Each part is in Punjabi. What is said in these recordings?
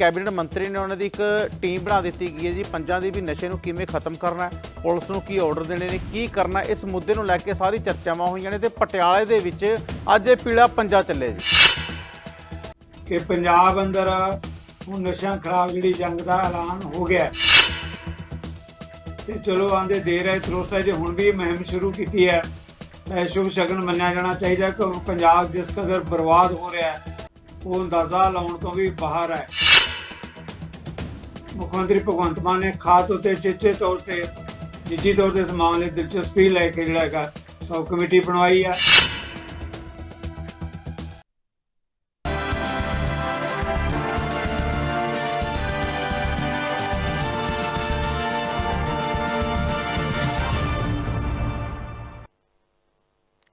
ਕੈਬਨਿਟ ਮੰਤਰੀ ਨੇ ਉਹਨਾਂ ਦੀ ਇੱਕ ਟੀਮ ਬਣਾ ਦਿੱਤੀ ਗਈ ਹੈ ਜੀ। ਪੰਜਾਂ ਦੀ ਵੀ ਨਸ਼ੇ ਨੂੰ ਕਿਵੇਂ ਖਤਮ ਕਰਨਾ ਹੈ, ਪੁਲਿਸ ਨੂੰ ਕੀ ਆਰਡਰ ਦੇਣੇ ਨੇ, ਕੀ ਕਰਨਾ ਇਸ ਮੁੱਦੇ ਨੂੰ ਲੈ ਕੇ ਸਾਰੀ ਚਰਚਾਵਾਂ ਹੋਈਆਂ ਨੇ ਤੇ ਪਟਿਆਲੇ ਦੇ ਵਿੱਚ ਅੱਜ ਇਹ ਪੀਲਾ ਪੰਜਾ ਚੱਲੇ ਜੀ। ਕਿ ਪੰਜਾਬ ਅੰਦਰ ਹੁਣ ਨਸ਼ਿਆਂ ਖਰਾਬ ਜਿਹੜੀ ਜੰਗ ਦਾ ਐਲਾਨ ਹੋ ਗਿਆ ਹੈ। ਤੇ ਚਲੋ ਆਂਦੇ ਦੇਰ ਹੈ ਦਰੁਸਤ ਹੈ, ਜੇ ਹੁਣ ਵੀ ਇਹ ਮੁਹਿੰਮ ਸ਼ੁਰੂ ਕੀਤੀ ਹੈ, ਤਾਂ ਇਹ ਸ਼ੁਭ ਸ਼ਗਨ ਮੰਨਿਆ ਜਾਣਾ ਚਾਹੀਦਾ ਕਿ ਪੰਜਾਬ ਜਿਸ ਕਦਰ ਬਰਬਾਦ ਹੋ ਰਿਹਾ ਹੈ, ਉਹ ਅੰਦਾਜ਼ਾ ਲਾਉਣ ਤੋਂ ਵੀ ਬਾਹਰ ਹੈ। ਮੁੱਖ ਮੰਤਰੀ ਭਗਵੰਤ ਮਾਨ ਨੇ ਖਾਤ ਉਤੇ ਚੇਚੇ ਤੌਰ ਤੇ, ਨਿੱਜੀ ਤੌਰ ਤੇ ਇਸ ਮਾਮਲੇ ਦਿਲਚਸਪੀ ਲੈ ਕੇ ਜਿਹੜਾ ਹੈਗਾ ਸਬ ਕਮੇਟੀ ਬਣਵਾਈ ਹੈ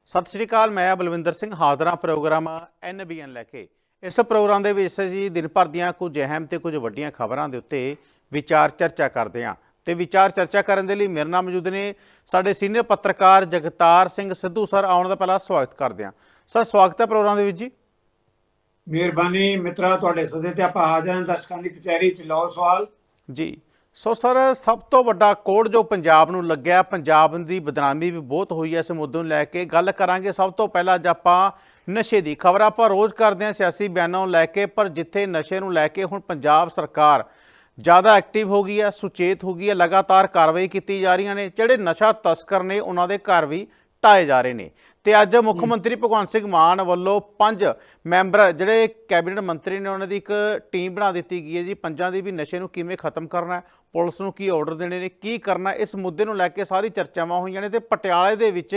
ਸਤਿ ਸ਼੍ਰੀ ਅਕਾਲ, ਮੈਂ ਬਲਵਿੰਦਰ ਸਿੰਘ, ਹਾਜ਼ਰਾਂ ਪ੍ਰੋਗਰਾਮ ਐਨਬੀਐਨ ਲੈ ਕੇ। ਇਸ ਪ੍ਰੋਗਰਾਮ ਦੇ ਵਿੱਚ ਅਸੀਂ ਦਿਨ ਭਰ ਦੀਆਂ ਕੁਝ ਅਹਿਮ ਤੇ ਕੁਝ ਵੱਡੀਆਂ ਖਬਰਾਂ ਦੇ ਉੱਤੇ ਵਿਚਾਰ ਚਰਚਾ ਕਰਦੇ ਹਾਂ ਤੇ ਵਿਚਾਰ ਚਰਚਾ ਕਰਨ ਦੇ ਲਈ ਮੇਰੇ ਨਾਲ ਮੌਜੂਦ ਨੇ ਸਾਡੇ ਸੀਨੀਅਰ ਪੱਤਰਕਾਰ ਜਗਤਾਰ ਸਿੰਘ ਸਿੱਧੂ ਸਰ ਆਉਣ ਦਾ ਪਹਿਲਾਂ ਸਵਾਗਤ ਕਰਦੇ ਹਾਂ। ਸਰ ਸਵਾਗਤ ਹੈ ਪ੍ਰੋਗਰਾਮ ਦੇ ਵਿੱਚ ਜੀ। ਮਿਹਰਬਾਨੀ ਮਿੱਤਰਾ ਤੁਹਾਡੇ ਸੱਦੇ ਤੇ ਆਪਾਂ ਹਾਜ਼ਰ ਹਾਂ ਦਰਸ਼ਕਾਂ ਦੀ ਕਚਹਿਰੀ ਚ। ਲਓ ਸਵਾਲ। ਜੀ। ਸੋ ਸਰ, ਸਭ ਤੋਂ ਵੱਡਾ ਕੋੜ ਜੋ ਪੰਜਾਬ ਨੂੰ ਲੱਗਿਆ, ਪੰਜਾਬ ਦੀ ਬਦਨਾਮੀ ਵੀ ਬਹੁਤ ਹੋਈ ਹੈ ਇਸ ਮੁੱਦੇ ਨੂੰ ਲੈ ਕੇ। ਗੱਲ ਕਰਾਂਗੇ ਸਭ ਤੋਂ ਪਹਿਲਾਂ ਅੱਜ ਆਪਾਂ ਨਸ਼ੇ ਦੀ ਖਬਰ। ਆਪਾਂ ਰੋਜ਼ ਕਰਦੇ ਹਾਂ ਸਿਆਸੀ ਬਿਆਨਾਂ ਨੂੰ ਲੈ ਕੇ, ਪਰ ਜਿੱਥੇ ਨਸ਼ੇ ਨੂੰ ਲੈ ਕੇ ਹੁਣ ਪੰਜਾਬ ਸਰਕਾਰ ਜ਼ਿਆਦਾ ਐਕਟਿਵ ਹੋ ਗਈ ਹੈ, ਸੁਚੇਤ ਹੋ ਗਈ ਹੈ, ਲਗਾਤਾਰ ਕਾਰਵਾਈ ਕੀਤੀ ਜਾ ਰਹੀਆਂ ਨੇ, ਜਿਹੜੇ ਨਸ਼ਾ ਤਸਕਰ ਨੇ, ਉਹਨਾਂ ਦੇ ਘਰ ਵੀ ਢਾਏ ਜਾ ਰਹੇ ਨੇ। ਤੇ ਅੱਜ ਮੁੱਖ ਮੰਤਰੀ ਭਗਵੰਤ ਸਿੰਘ ਮਾਨ ਵੱਲੋਂ ਪੰਜ ਮੈਂਬਰ, ਜਿਹੜੇ ਕੈਬਨਿਟ ਮੰਤਰੀ ਨੇ ਉਹਨਾਂ ਦੀ ਇੱਕ ਟੀਮ ਬਣਾ ਦਿੱਤੀ ਗਈ ਹੈ ਜੀ। ਪੰਜਾਂ ਦੀ ਵੀ ਨਸ਼ੇ ਨੂੰ ਕਿਵੇਂ ਖਤਮ ਕਰਨਾ ਪੁਲਿਸ ਨੂੰ ਕੀ ਆਰਡਰ ਦੇਣੇ ਨੇ, ਕੀ ਕਰਨਾ ਇਸ ਮੁੱਦੇ ਨੂੰ ਲੈ ਕੇ ਸਾਰੀ ਚਰਚਾਵਾਂ ਹੋਈਆਂ ਨੇ ਤੇ ਪਟਿਆਲੇ ਦੇ ਵਿੱਚ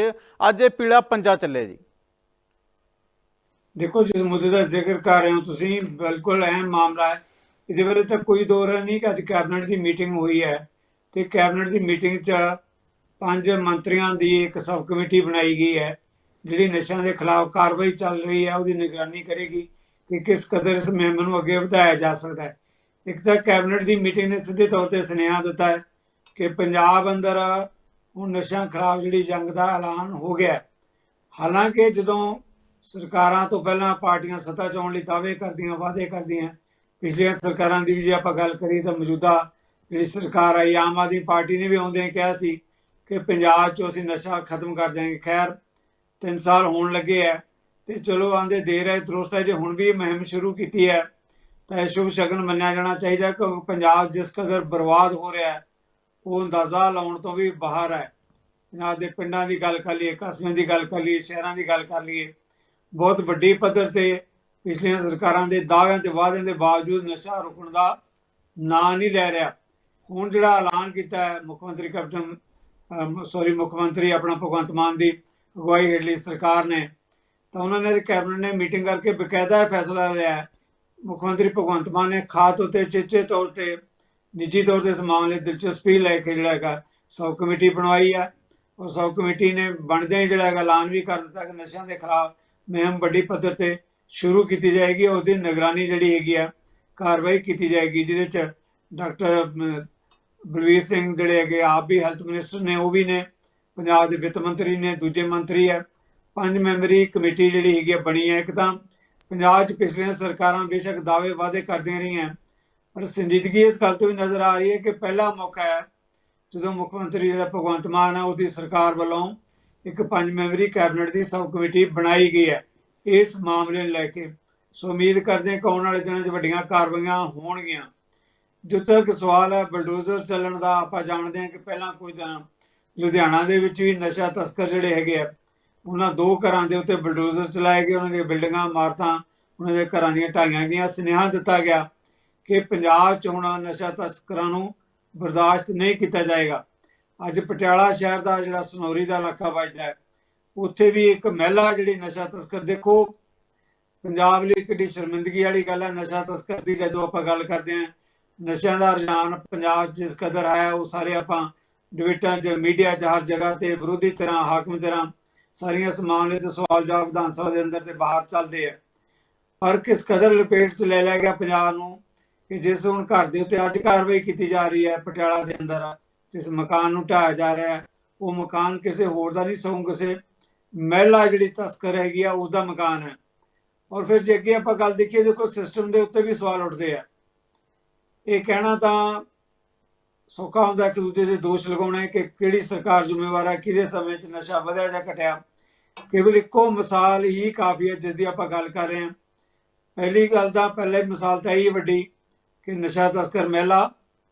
ਅੱਜ ਇਹ ਪੀਲਾ ਪੰਜਾ ਚੱਲੇ ਜੀ। ਦੇਖੋ, ਜਿਸ ਮੁੱਦੇ ਦਾ ਜ਼ਿਕਰ ਕਰ ਰਹੇ ਹੋ ਤੁਸੀਂ, ਬਿਲਕੁਲ ਅਹਿਮ ਮਾਮਲਾ ਹੈ। ਇਹਦੇ ਬਾਰੇ ਤਾਂ ਕੋਈ ਦੋ ਨਹੀਂ ਕਿ ਅੱਜ ਕੈਬਨਿਟ ਦੀ ਮੀਟਿੰਗ ਹੋਈ ਹੈ ਤੇ ਕੈਬਨਿਟ ਦੀ ਮੀਟਿੰਗ 'ਚ ਪੰਜ ਮੰਤਰੀਆਂ ਦੀ ਇੱਕ ਸਬ ਕਮੇਟੀ ਬਣਾਈ ਗਈ ਹੈ। ਜਿਹੜੀ ਨਸ਼ਿਆਂ ਦੇ ਖਿਲਾਫ ਕਾਰਵਾਈ ਚੱਲ ਰਹੀ ਹੈ, ਉਹਦੀ ਨਿਗਰਾਨੀ ਕਰੇਗੀ ਕਿ ਕਿਸ ਕਦਰ ਇਸ ਮੁਹਿੰਮ ਨੂੰ ਅੱਗੇ ਵਧਾਇਆ ਜਾ ਸਕਦਾ ਹੈ। ਇੱਕ ਤਾਂ ਕੈਬਨਿਟ ਦੀ ਮੀਟਿੰਗ ਨੇ ਸਿੱਧੇ ਤੌਰ ਤੇ ਸੁਨੇਹਾ ਦਿੱਤਾ ਹੈ ਕਿ ਪੰਜਾਬ ਅੰਦਰ ਹੁਣ ਨਸ਼ਿਆਂ ਖਿਲਾਫ ਜਿਹੜੀ ਜੰਗ ਦਾ ਐਲਾਨ ਹੋ ਗਿਆ ਹਾਲਾਂਕਿ ਜਦੋਂ ਸਰਕਾਰਾਂ ਤੋਂ ਪਹਿਲਾਂ ਪਾਰਟੀਆਂ ਸੱਤਾ 'ਚ ਆਉਣ ਲਈ ਦਾਅਵੇ ਕਰਦੀਆਂ, ਵਾਅਦੇ ਕਰਦੀਆਂ, ਪਿਛਲੀਆਂ ਸਰਕਾਰਾਂ ਦੀ ਵੀ ਜੇ ਆਪਾਂ ਗੱਲ ਕਰੀਏ ਤਾਂ ਮੌਜੂਦਾ ਜਿਹੜੀ ਸਰਕਾਰ ਆਈ, ਆਮ ਆਦਮੀ ਪਾਰਟੀ ਨੇ ਵੀ ਆਉਂਦਿਆਂ ਕਿਹਾ ਸੀ ਕਿ ਪੰਜਾਬ 'ਚੋਂ ਅਸੀਂ ਨਸ਼ਾ ਖਤਮ ਕਰ ਦਿਆਂਗੇ। ਖੈਰ 3 ਸਾਲ ਹੋਣ ਲੱਗੇ ਆ। ਤੇ ਚਲੋ ਆਂਦੇ ਦੇਰ ਹੈ, ਦਰੁਸਤ ਹੈ, ਜੇ ਹੁਣ ਵੀ ਇਹ ਮੁਹਿੰਮ ਸ਼ੁਰੂ ਕੀਤੀ ਹੈ, ਤਾਂ ਇਹ ਸ਼ੁਭ ਸ਼ਗਨ ਮੰਨਿਆ ਜਾਣਾ ਚਾਹੀਦਾ ਕਿ ਪੰਜਾਬ ਜਿਸ ਕਦਰ ਬਰਬਾਦ ਹੋ ਰਿਹਾ ਹੈ, ਉਹ ਅੰਦਾਜ਼ਾ ਲਾਉਣ ਤੋਂ ਵੀ ਬਾਹਰ ਹੈ। ਪੰਜਾਬ ਦੇ ਪਿੰਡਾਂ ਦੀ ਗੱਲ ਕਰ ਲਈਏ, ਕਸਬਿਆਂ ਦੀ ਗੱਲ ਕਰ ਲਈਏ, ਸ਼ਹਿਰਾਂ ਦੀ ਗੱਲ ਕਰ ਲਈਏ, ਬਹੁਤ ਵੱਡੀ ਪੱਧਰ ਤੇ ਪਿਛਲੀਆਂ ਸਰਕਾਰਾਂ ਦੇ ਦਾਅਵਿਆਂ ਤੇ ਵਾਅਦਿਆਂ ਦੇ ਬਾਵਜੂਦ ਨਸ਼ਾ ਰੁਕਣ ਦਾ ਨਾਂ ਨਹੀਂ ਲੈ ਰਿਹਾ। ਹੁਣ ਜਿਹੜਾ ਐਲਾਨ ਕੀਤਾ ਹੈ, ਮੁੱਖ ਮੰਤਰੀ ਕੈਪਟਨ ਸੌਰੀ ਮੁੱਖ ਮੰਤਰੀ ਆਪਣਾ ਭਗਵੰਤ ਮਾਨ ਦੀ ਅਗਵਾਈ ਹੇਠਲੀ ਸਰਕਾਰ ਨੇ ਤਾਂ ਉਹਨਾਂ ਨੇ ਕੈਬਨਿਟ ਨੇ ਮੀਟਿੰਗ ਕਰਕੇ ਬਕਾਇਦਾ ਫੈਸਲਾ ਲਿਆ ਮੁੱਖ ਮੰਤਰੀ ਭਗਵੰਤ ਮਾਨ ਨੇ ਖਾਤ ਉਤੇ ਚੇਚੇ ਤੌਰ ਤੇ ਨਿੱਜੀ ਤੌਰ ਤੇ ਇਸ ਮਾਮਲੇ ਦਿਲਚਸਪੀ ਲੈ ਕੇ ਜਿਹੜਾ ਹੈਗਾ ਸਬ ਕਮੇਟੀ ਬਣਵਾਈ ਆ। ਉਹ ਸਬ ਕਮੇਟੀ ਨੇ ਬਣਦਿਆਂ ਹੀ ਜਿਹੜਾ ਹੈਗਾ ਐਲਾਨ ਵੀ ਕਰ ਦਿੱਤਾ ਕਿ ਨਸ਼ਿਆਂ ਦੇ ਖਿਲਾਫ ਮੁਹਿੰਮ ਵੱਡੀ ਪੱਧਰ ਤੇ ਸ਼ੁਰੂ ਕੀਤੀ ਜਾਏਗੀ। ਉਹਦੀ ਨਿਗਰਾਨੀ ਜਿਹੜੀ ਹੈਗੀ ਆ ਕਾਰਵਾਈ ਕੀਤੀ ਜਾਏਗੀ ਜਿਹਦੇ ਚ ਡਾਕਟਰ ਅਮ, ਬਲਵੀਰ ਸਿੰਘ ਜਿਹੜੇ ਹੈਗੇ ਆਪ ਵੀ ਹੈਲਥ ਮਿਨਿਸਟਰ ਨੇ ਉਹ ਵੀ ਨੇ। ਪੰਜਾਬ ਦੇ ਵਿੱਤ ਮੰਤਰੀ ਨੇ, ਦੂਜੇ ਮੰਤਰੀ ਹੈ। ਪੰਜ ਮੈਂਬਰੀ ਕਮੇਟੀ ਜਿਹੜੀ ਹੈਗੀ ਆ, ਬਣੀ ਹੈ ਇੱਕ ਤਾਂ। ਪੰਜਾਬ 'ਚ ਪਿਛਲੀਆਂ ਸਰਕਾਰਾਂ ਬੇਸ਼ੱਕ ਦਾਅਵੇ ਵਾਅਦੇ ਕਰਦੀਆਂ ਰਹੀਆਂ। ਪਰ ਸੰਜੀਦਗੀ ਇਸ ਗੱਲ ਤੋਂ ਵੀ ਨਜ਼ਰ ਆ ਰਹੀ ਹੈ ਕਿ ਪਹਿਲਾ ਮੌਕਾ ਹੈ, ਜਦੋਂ ਮੁੱਖ ਮੰਤਰੀ ਜਿਹੜਾ ਭਗਵੰਤ ਮਾਨ ਹੈ, ਉਹਦੀ ਸਰਕਾਰ ਵੱਲੋਂ ਇੱਕ ਪੰਜ ਮੈਂਬਰੀ ਕੈਬਨਿਟ ਦੀ ਸਬ ਕਮੇਟੀ ਬਣਾਈ ਗਈ ਹੈ। ਇਸ ਮਾਮਲੇ ਨੂੰ ਲੈ ਕੇ ਸੋ ਉਮੀਦ ਕਰਦੇ ਹਾਂ ਕਿ ਆਉਣ ਵਾਲੇ ਦਿਨਾਂ 'ਚ ਵੱਡੀਆਂ ਕਾਰਵਾਈਆਂ ਹੋਣਗੀਆਂ। ਜਿੱਥੇ ਤੱਕ ਸਵਾਲ ਹੈ, ਬਲਡੋਜ਼ਰ ਚੱਲਣ ਦਾ, ਆਪਾਂ ਜਾਣਦੇ ਹਾਂ ਕਿ ਪਹਿਲਾਂ ਕੋਈ ਦਿਨ ਲੁਧਿਆਣਾ ਦੇ ਵਿੱਚ ਵੀ ਨਸ਼ਾ ਤਸਕਰ ਜਿਹੜੇ ਹੈਗੇ ਆ, ਉਹਨਾਂ ਦੋ ਘਰਾਂ ਦੇ ਉੱਤੇ ਬਲਡੋਜ਼ਰ ਚਲਾਏ ਗਏ, ਉਹਨਾਂ ਦੀਆਂ ਬਿਲਡਿੰਗਾਂ, ਇਮਾਰਤਾਂ, ਉਹਨਾਂ ਦੇ ਘਰਾਂ ਦੀਆਂ ਢਾਈਆਂ ਗਈਆਂ। ਸੁਨੇਹਾ ਦਿੱਤਾ ਗਿਆ ਕਿ ਪੰਜਾਬ 'ਚ ਹੁਣ ਨਸ਼ਾ ਤਸਕਰਾਂ ਨੂੰ ਬਰਦਾਸ਼ਤ ਨਹੀਂ ਕੀਤਾ ਜਾਏਗਾ। ਅੱਜ ਪਟਿਆਲਾ ਸ਼ਹਿਰ ਦਾ ਜਿਹੜਾ ਸਨੌਰੀ ਦਾ ਇਲਾਕਾ ਵੱਜਦਾ ਹੈ, ਉੱਥੇ ਵੀ ਇੱਕ ਮਹਿਲਾ ਜਿਹੜੀ ਨਸ਼ਾ ਤਸਕਰ, ਦੇਖੋ, ਪੰਜਾਬ ਲਈ ਕਿੱਡੀ ਸ਼ਰਮਿੰਦਗੀ ਵਾਲੀ ਗੱਲ ਹੈ। ਨਸ਼ਾ ਤਸਕਰ ਦੀ ਜਦੋਂ ਆਪਾਂ ਗੱਲ ਕਰਦੇ ਹਾਂ, ਨਸ਼ਿਆਂ ਦਾ ਰੁਝਾਨ ਪੰਜਾਬ ਜਿਸ ਕਦਰ ਆਇਆ, ਉਹ ਸਾਰੇ ਆਪਾਂ ਡਿਬੇਟਾਂ 'ਚ, ਮੀਡੀਆ 'ਚ, ਹਰ ਜਗ੍ਹਾ ਤੇ ਵਿਰੋਧੀ ਤਰ੍ਹਾਂ ਹਾਕਮ ਤਰ੍ਹਾਂ ਸਾਰੀਆਂ ਇਸ ਮਾਮਲੇ ਤੇ ਸਵਾਲ ਜਵਾਬ ਵਿਧਾਨ ਸਭਾ ਦੇ ਅੰਦਰ ਤੇ ਬਾਹਰ ਚੱਲਦੇ ਆ। ਪਰ ਕਿਸ ਕਦਰ ਲਪੇਟ 'ਚ ਲੈ ਲਿਆ ਗਿਆ ਪੰਜਾਬ ਨੂੰ ਕਿ ਜਿਸ ਹੁਣ ਘਰ ਦੇ ਉੱਤੇ ਅੱਜ ਕਾਰਵਾਈ ਕੀਤੀ ਜਾ ਰਹੀ ਹੈ ਪਟਿਆਲਾ ਦੇ ਅੰਦਰ, ਜਿਸ ਮਕਾਨ ਨੂੰ ਢਾਇਆ ਜਾ ਰਿਹਾ ਹੈ, ਉਹ ਮਕਾਨ ਕਿਸੇ ਹੋਰ ਦਾ ਨਹੀਂ ਸਗੋਂ ਕਿਸੇ ਮਹਿਲਾ ਜਿਹੜੀ ਤਸਕਰ ਹੈਗੀ ਆ ਉਸ ਦਾ ਮਕਾਨ ਹੈ। ਔਰ ਫਿਰ ਜੇ ਅੱਗੇ ਆਪਾਂ ਗੱਲ ਦੇਖੀਏ, ਦੇਖੋ ਸਿਸਟਮ ਦੇ ਉੱਤੇ ਵੀ ਸਵਾਲ ਉੱਠਦੇ ਆ। ਇਹ ਕਹਿਣਾ ਤਾਂ ਸੌਖਾ ਹੁੰਦਾ ਇੱਕ ਦੂਜੇ ਦੇ ਦੋਸ਼ ਲਗਾਉਣੇ ਕਿ ਕਿਹੜੀ ਸਰਕਾਰ ਜ਼ਿੰਮੇਵਾਰ ਹੈ, ਕਿਹਦੇ ਸਮੇਂ 'ਚ ਨਸ਼ਾ ਵਧਿਆ ਜਾਂ ਘਟਿਆ। ਕੇਵਲ ਇੱਕੋ ਮਿਸਾਲ ਹੀ ਕਾਫੀ ਹੈ ਜਿਸ ਦੀ ਆਪਾਂ ਗੱਲ ਕਰ ਰਹੇ ਹਾਂ। ਪਹਿਲੀ ਗੱਲ ਤਾਂ ਪਹਿਲੇ ਮਿਸਾਲ ਤਾਂ ਇਹ ਹੀ ਵੱਡੀ ਕਿ ਨਸ਼ਾ ਤਸਕਰ ਮਹਿਲਾ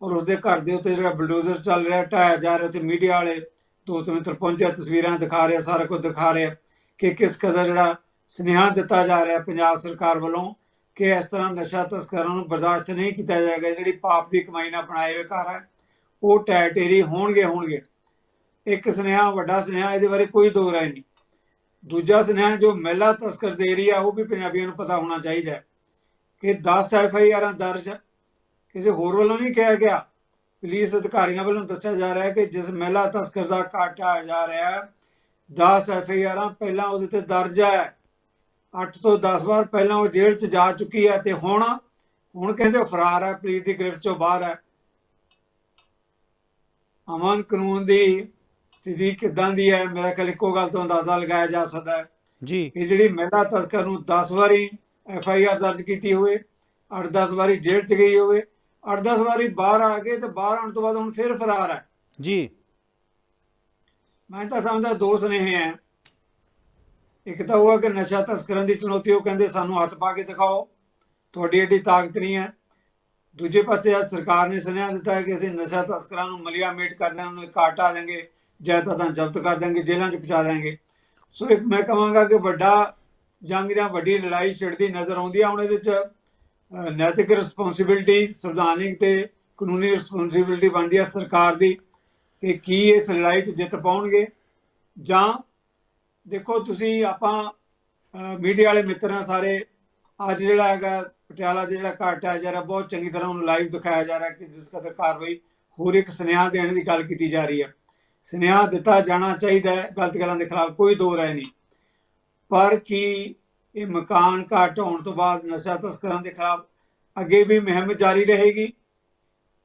ਔਰ ਉਸਦੇ ਘਰ ਦੇ ਉੱਤੇ ਜਿਹੜਾ ਬਲਡੋਜ਼ਰ ਚੱਲ ਰਿਹਾ, ਢਾਇਆ ਜਾ ਰਿਹਾ ਤੇ ਮੀਡੀਆ ਵਾਲੇ ਦੋਸਤ ਮਿੱਤਰ ਪਹੁੰਚਿਆ ਤਸਵੀਰਾਂ ਦਿਖਾ ਰਿਹਾ, ਸਾਰਾ ਕੁਝ ਦਿਖਾ ਰਿਹਾ ਕਿ ਕਿਸ ਕਦਰ ਜਿਹੜਾ ਸੁਨੇਹਾ ਦਿੱਤਾ ਜਾ ਰਿਹਾ ਪੰਜਾਬ ਸਰਕਾਰ ਵੱਲੋਂ ਕਿ ਇਸ ਤਰ੍ਹਾਂ ਨਸ਼ਾ ਤਸਕਰਾਂ ਨੂੰ ਬਰਦਾਸ਼ਤ ਨਹੀਂ ਕੀਤਾ ਜਾਏਗਾ, ਜਿਹੜੀ ਪਾਪ ਦੀ ਕਮਾਈ ਨਾਲ ਬਣਾਏ ਹੋਏ ਘਰ ਹੈ। ਉਹ ਟੈ ਟੇਰੀ ਹੋਣਗੇ ਹੋਣਗੇ। ਇੱਕ ਸੁਨੇਹਾ, ਵੱਡਾ ਸੁਨੇਹਾ, ਇਹਦੇ ਬਾਰੇ ਕੋਈ ਦੋ ਰਾਏ ਨਹੀਂ। ਦੂਜਾ ਸੁਨੇਹਾ, ਜੋ ਮਹਿਲਾ ਤਸਕਰ ਦੇ ਰਹੀ ਆ, ਉਹ ਵੀ ਪੰਜਾਬੀਆਂ ਨੂੰ ਪਤਾ ਹੋਣਾ ਚਾਹੀਦਾ ਹੈ ਕਿ 10 ਐਫ ਦਰਜ ਕਿਸੇ ਹੋਰ ਵੱਲੋਂ ਨਹੀਂ ਕਿਹਾ ਗਿਆ। ਪੁਲਿਸ ਅਧਿਕਾਰੀਆਂ ਵੱਲੋਂ ਦੱਸਿਆ ਜਾ ਰਿਹਾ ਹੈ ਕਿ ਜਿਸ ਮਹਿਲਾ ਤਸਕਰ ਦਾ ਕਾਟਾ ਜਾ ਰਿਹਾ ਹੈ 10 ਐਫ ਆਈ ਆਰਾਂ ਪਹਿਲਾਂ ਉਹਦੇ ਤੇ ਦਰਜ ਹੈ। 8 ਤੋਂ 10 ਵਾਰ ਪਹਿਲਾਂ ਉਹ ਜੇਲ੍ਹ 'ਚ ਜਾ ਚੁੱਕੀ ਹੈ ਤੇ ਹੁਣ ਹੁਣ ਕਹਿੰਦੇ ਫਰਾਰ ਹੈ, ਪੁਲਿਸ ਦੀ ਗ੍ਰਿਫਤ 'ਚੋਂ ਬਾਹਰ ਹੈ। ਅਮਨ ਕਾਨੂੰਨ ਦੀ ਸਥਿਤੀ ਕਿਦਾਂ ਦੀ ਹੈ? ਮੇਰਾ ਖਿਆਲ ਇੱਕੋ ਗੱਲ ਤੋਂ ਅੰਦਾਜ਼ਾ ਲਗਾਇਆ ਜਾ ਸਕਦਾ ਹੈ ਜੀ। ਕਿ ਜਿਹੜੀ ਮਹਿਲਾ ਤਸਕਰ ਨੂੰ 10 ਵਾਰੀ ਐਫ ਆਈ ਆਰ ਦਰਜ ਕੀਤੀ ਹੋਵੇ 8-10 ਵਾਰੀ ਜੇਲ੍ਹ 'ਚ ਗਈ ਹੋਵੇ 8-10 ਵਾਰੀ ਬਾਹਰ ਆ ਗਏ ਤੇ ਬਾਹਰ ਆਉਣ ਤੋਂ ਬਾਅਦ ਹੁਣ ਫਿਰ ਫਰਾਰ ਹੈ। ਜੀ। ਮੈਂ ਤਾਂ ਸਮਝਦਾ ਦੋ ਸੁਨੇਹੇ ਹੈ। ਇੱਕ ਤਾਂ ਉਹ ਕਿ ਨਸ਼ਾ ਤਸਕਰਾਂ ਦੀ ਚੁਣੌਤੀ ਉਹ ਕਹਿੰਦੇ ਸਾਨੂੰ ਹੱਥ ਪਾ ਕੇ ਦਿਖਾਓ। ਤੁਹਾਡੀ ਏਡੀ ਤਾਕਤ ਨਹੀਂ ਹੈ। ਦੂਜੇ ਪਾਸੇ ਅੱਜ ਸਰਕਾਰ ਨੇ ਸੁਨੇਹਾ ਦਿੱਤਾ ਹੈ ਕਿ ਅਸੀਂ ਨਸ਼ਾ ਤਸਕਰਾਂ ਨੂੰ ਮਲਿਆ ਮੇਟ ਕਰ ਦਿਆਂਗੇ ਨੂੰ ਕਾਟਾ ਦੇਂਗੇ ਜਾਇਦਾਦਾਂ ਜ਼ਬਤ ਕਰ ਦੇਂਗੇ ਜੇਲ੍ਹਾਂ 'ਚ ਪਹੁੰਚਾ ਦੇਂਗੇ ਸੋ ਇੱਕ ਮੈਂ ਕਹਾਂਗਾ ਕਿ ਵੱਡਾ ਜੰਗ ਜਾਂ ਵੱਡੀ ਲੜਾਈ ਛਿੜਦੀ ਨਜ਼ਰ ਆਉਂਦੀ ਹੈ ਹੁਣ ਇਹਦੇ 'ਚ ਨੈਤਿਕ ਰਿਸਪੌਂਸਿਬਿਲਟੀ ਸੰਵਿਧਾਨਿਕ ਤੇ ਕਾਨੂੰਨੀ ਰਿਸਪੌਂਸਿਬਿਲਟੀ ਬਣਦੀ ਹੈ ਸਰਕਾਰ ਦੀ ਕਿ ਕੀ ਇਸ ਲੜਾਈ 'ਚ ਜਿੱਤ ਪਾਉਣਗੇ। ਜਾਂ ਦੇਖੋ ਤੁਸੀਂ ਆਪਾਂ ਮੀਡੀਆ ਵਾਲੇ ਮਿੱਤਰਾਂ ਸਾਰੇ। ਅੱਜ ਜਿਹੜਾ ਹੈਗਾ ਪਟਿਆਲਾ ਦੇ ਜਿਹੜਾ ਘਾਟ ਹੈ ਜਰਾ ਬਹੁਤ ਚੰਗੀ ਤਰ੍ਹਾਂ ਉਹਨੂੰ ਲਾਈਵ ਦਿਖਾਇਆ ਜਾ ਰਿਹਾ ਕਿ ਜਿਸ ਕਦਰ ਕਾਰਵਾਈ ਹੋਰ ਇੱਕ ਸੁਨੇਹਾ ਦੇਣ ਦੀ ਗੱਲ ਕੀਤੀ ਜਾ ਰਹੀ ਹੈ ਸੁਨੇਹਾ ਦਿੱਤਾ ਜਾਣਾ ਚਾਹੀਦਾ ਹੈ, ਗਲਤ ਗੱਲਾਂ ਦੇ ਖਿਲਾਫ ਕੋਈ ਦੋ ਰਾਏ ਨਹੀਂ। ਪਰ ਕੀ ਇਹ ਮਕਾਨ ਘਾਟ ਹੋਣ ਤੋਂ ਬਾਅਦ ਨਸ਼ਾ ਤਸਕਰਾਂ ਦੇ ਖਿਲਾਫ ਅੱਗੇ ਵੀ ਮੁਹਿੰਮ ਜਾਰੀ ਰਹੇਗੀ?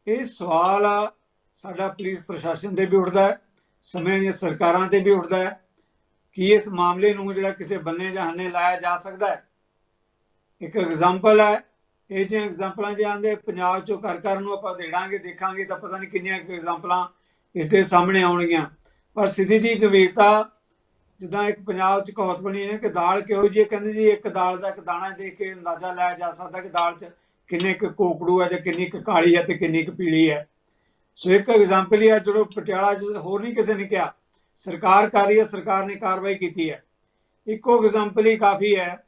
ਇਹ ਸਵਾਲ ਆ, ਸਾਡਾ ਪੁਲਿਸ ਪ੍ਰਸ਼ਾਸਨ ਤੇ ਵੀ ਉੱਠਦਾ ਹੈ, ਸਮੇਂ ਦੀਆਂ ਸਰਕਾਰਾਂ ਤੇ ਵੀ ਉੱਠਦਾ ਹੈ। ਕਿ ਇਸ ਮਾਮਲੇ ਨੂੰ ਜਿਹੜਾ ਕਿਸੇ ਬੰਨੇ ਜਹਾਨੇ ਲਾਇਆ ਜਾ ਸਕਦਾ ਹੈ? ਇੱਕ ਐਗਜ਼ਾਮਪਲ ਹੈ, ਇਹ ਜਿਹੀਆਂ ਐਗਜ਼ਾਮਪਲਾਂ ਜੇ ਆਂਦੇ ਪੰਜਾਬ ਚੋਂ ਘਰ ਘਰ ਨੂੰ ਆਪਾਂ ਦੇੜਾਂਗੇ ਦੇਖਾਂਗੇ, ਤਾਂ ਪਤਾ ਨਹੀਂ ਕਿੰਨੀਆਂ ਐਗਜ਼ਾਮਪਲਾਂ ਇਸ ਦੇ ਸਾਹਮਣੇ ਆਉਣਗੀਆਂ। ਪਰ ਸਥਿਤੀ ਦੀ ਗੰਭੀਰਤਾ ਜਿੱਦਾਂ ਇੱਕ ਪੰਜਾਬ 'ਚ ਕਹਾਵਤ ਬਣੀ ਹੈ ਕਿ ਦਾਲ ਕਿਹੋ ਜਿਹੀ ਹੈ, ਕਹਿੰਦੇ ਜੀ, ਇੱਕ ਦਾਲ ਦਾ ਇੱਕ ਦਾਣਾ ਦੇਖ ਕੇ ਅੰਦਾਜ਼ਾ ਲਾਇਆ ਜਾ ਸਕਦਾ ਕਿ ਦਾਲ 'ਚ ਕਿੰਨੇ ਕੁ ਕੋਕੜੂ ਹੈ ਜਾਂ ਕਿੰਨੀ ਕੁ ਕਾਲੀ ਹੈ ਤੇ ਕਿੰਨੀ ਕੁ ਪੀਲੀ ਹੈ। ਸੋ ਇੱਕ ਐਗਜ਼ਾਮਪਲ ਹੀ ਹੈ ਜਦੋਂ ਪਟਿਆਲਾ 'ਚ ਹੋਰ ਨਹੀਂ ਕਿਸੇ ਨੇ ਕਿਹਾ। ਸਰਕਾਰ ਕਰ ਰਹੀ ਹੈ, ਸਰਕਾਰ ਨੇ ਕਾਰਵਾਈ ਕੀਤੀ ਹੈ। ਇੱਕੋ ਐਗਜ਼ਾਮਪਲ ਹੀ ਕਾਫੀ ਹੈ।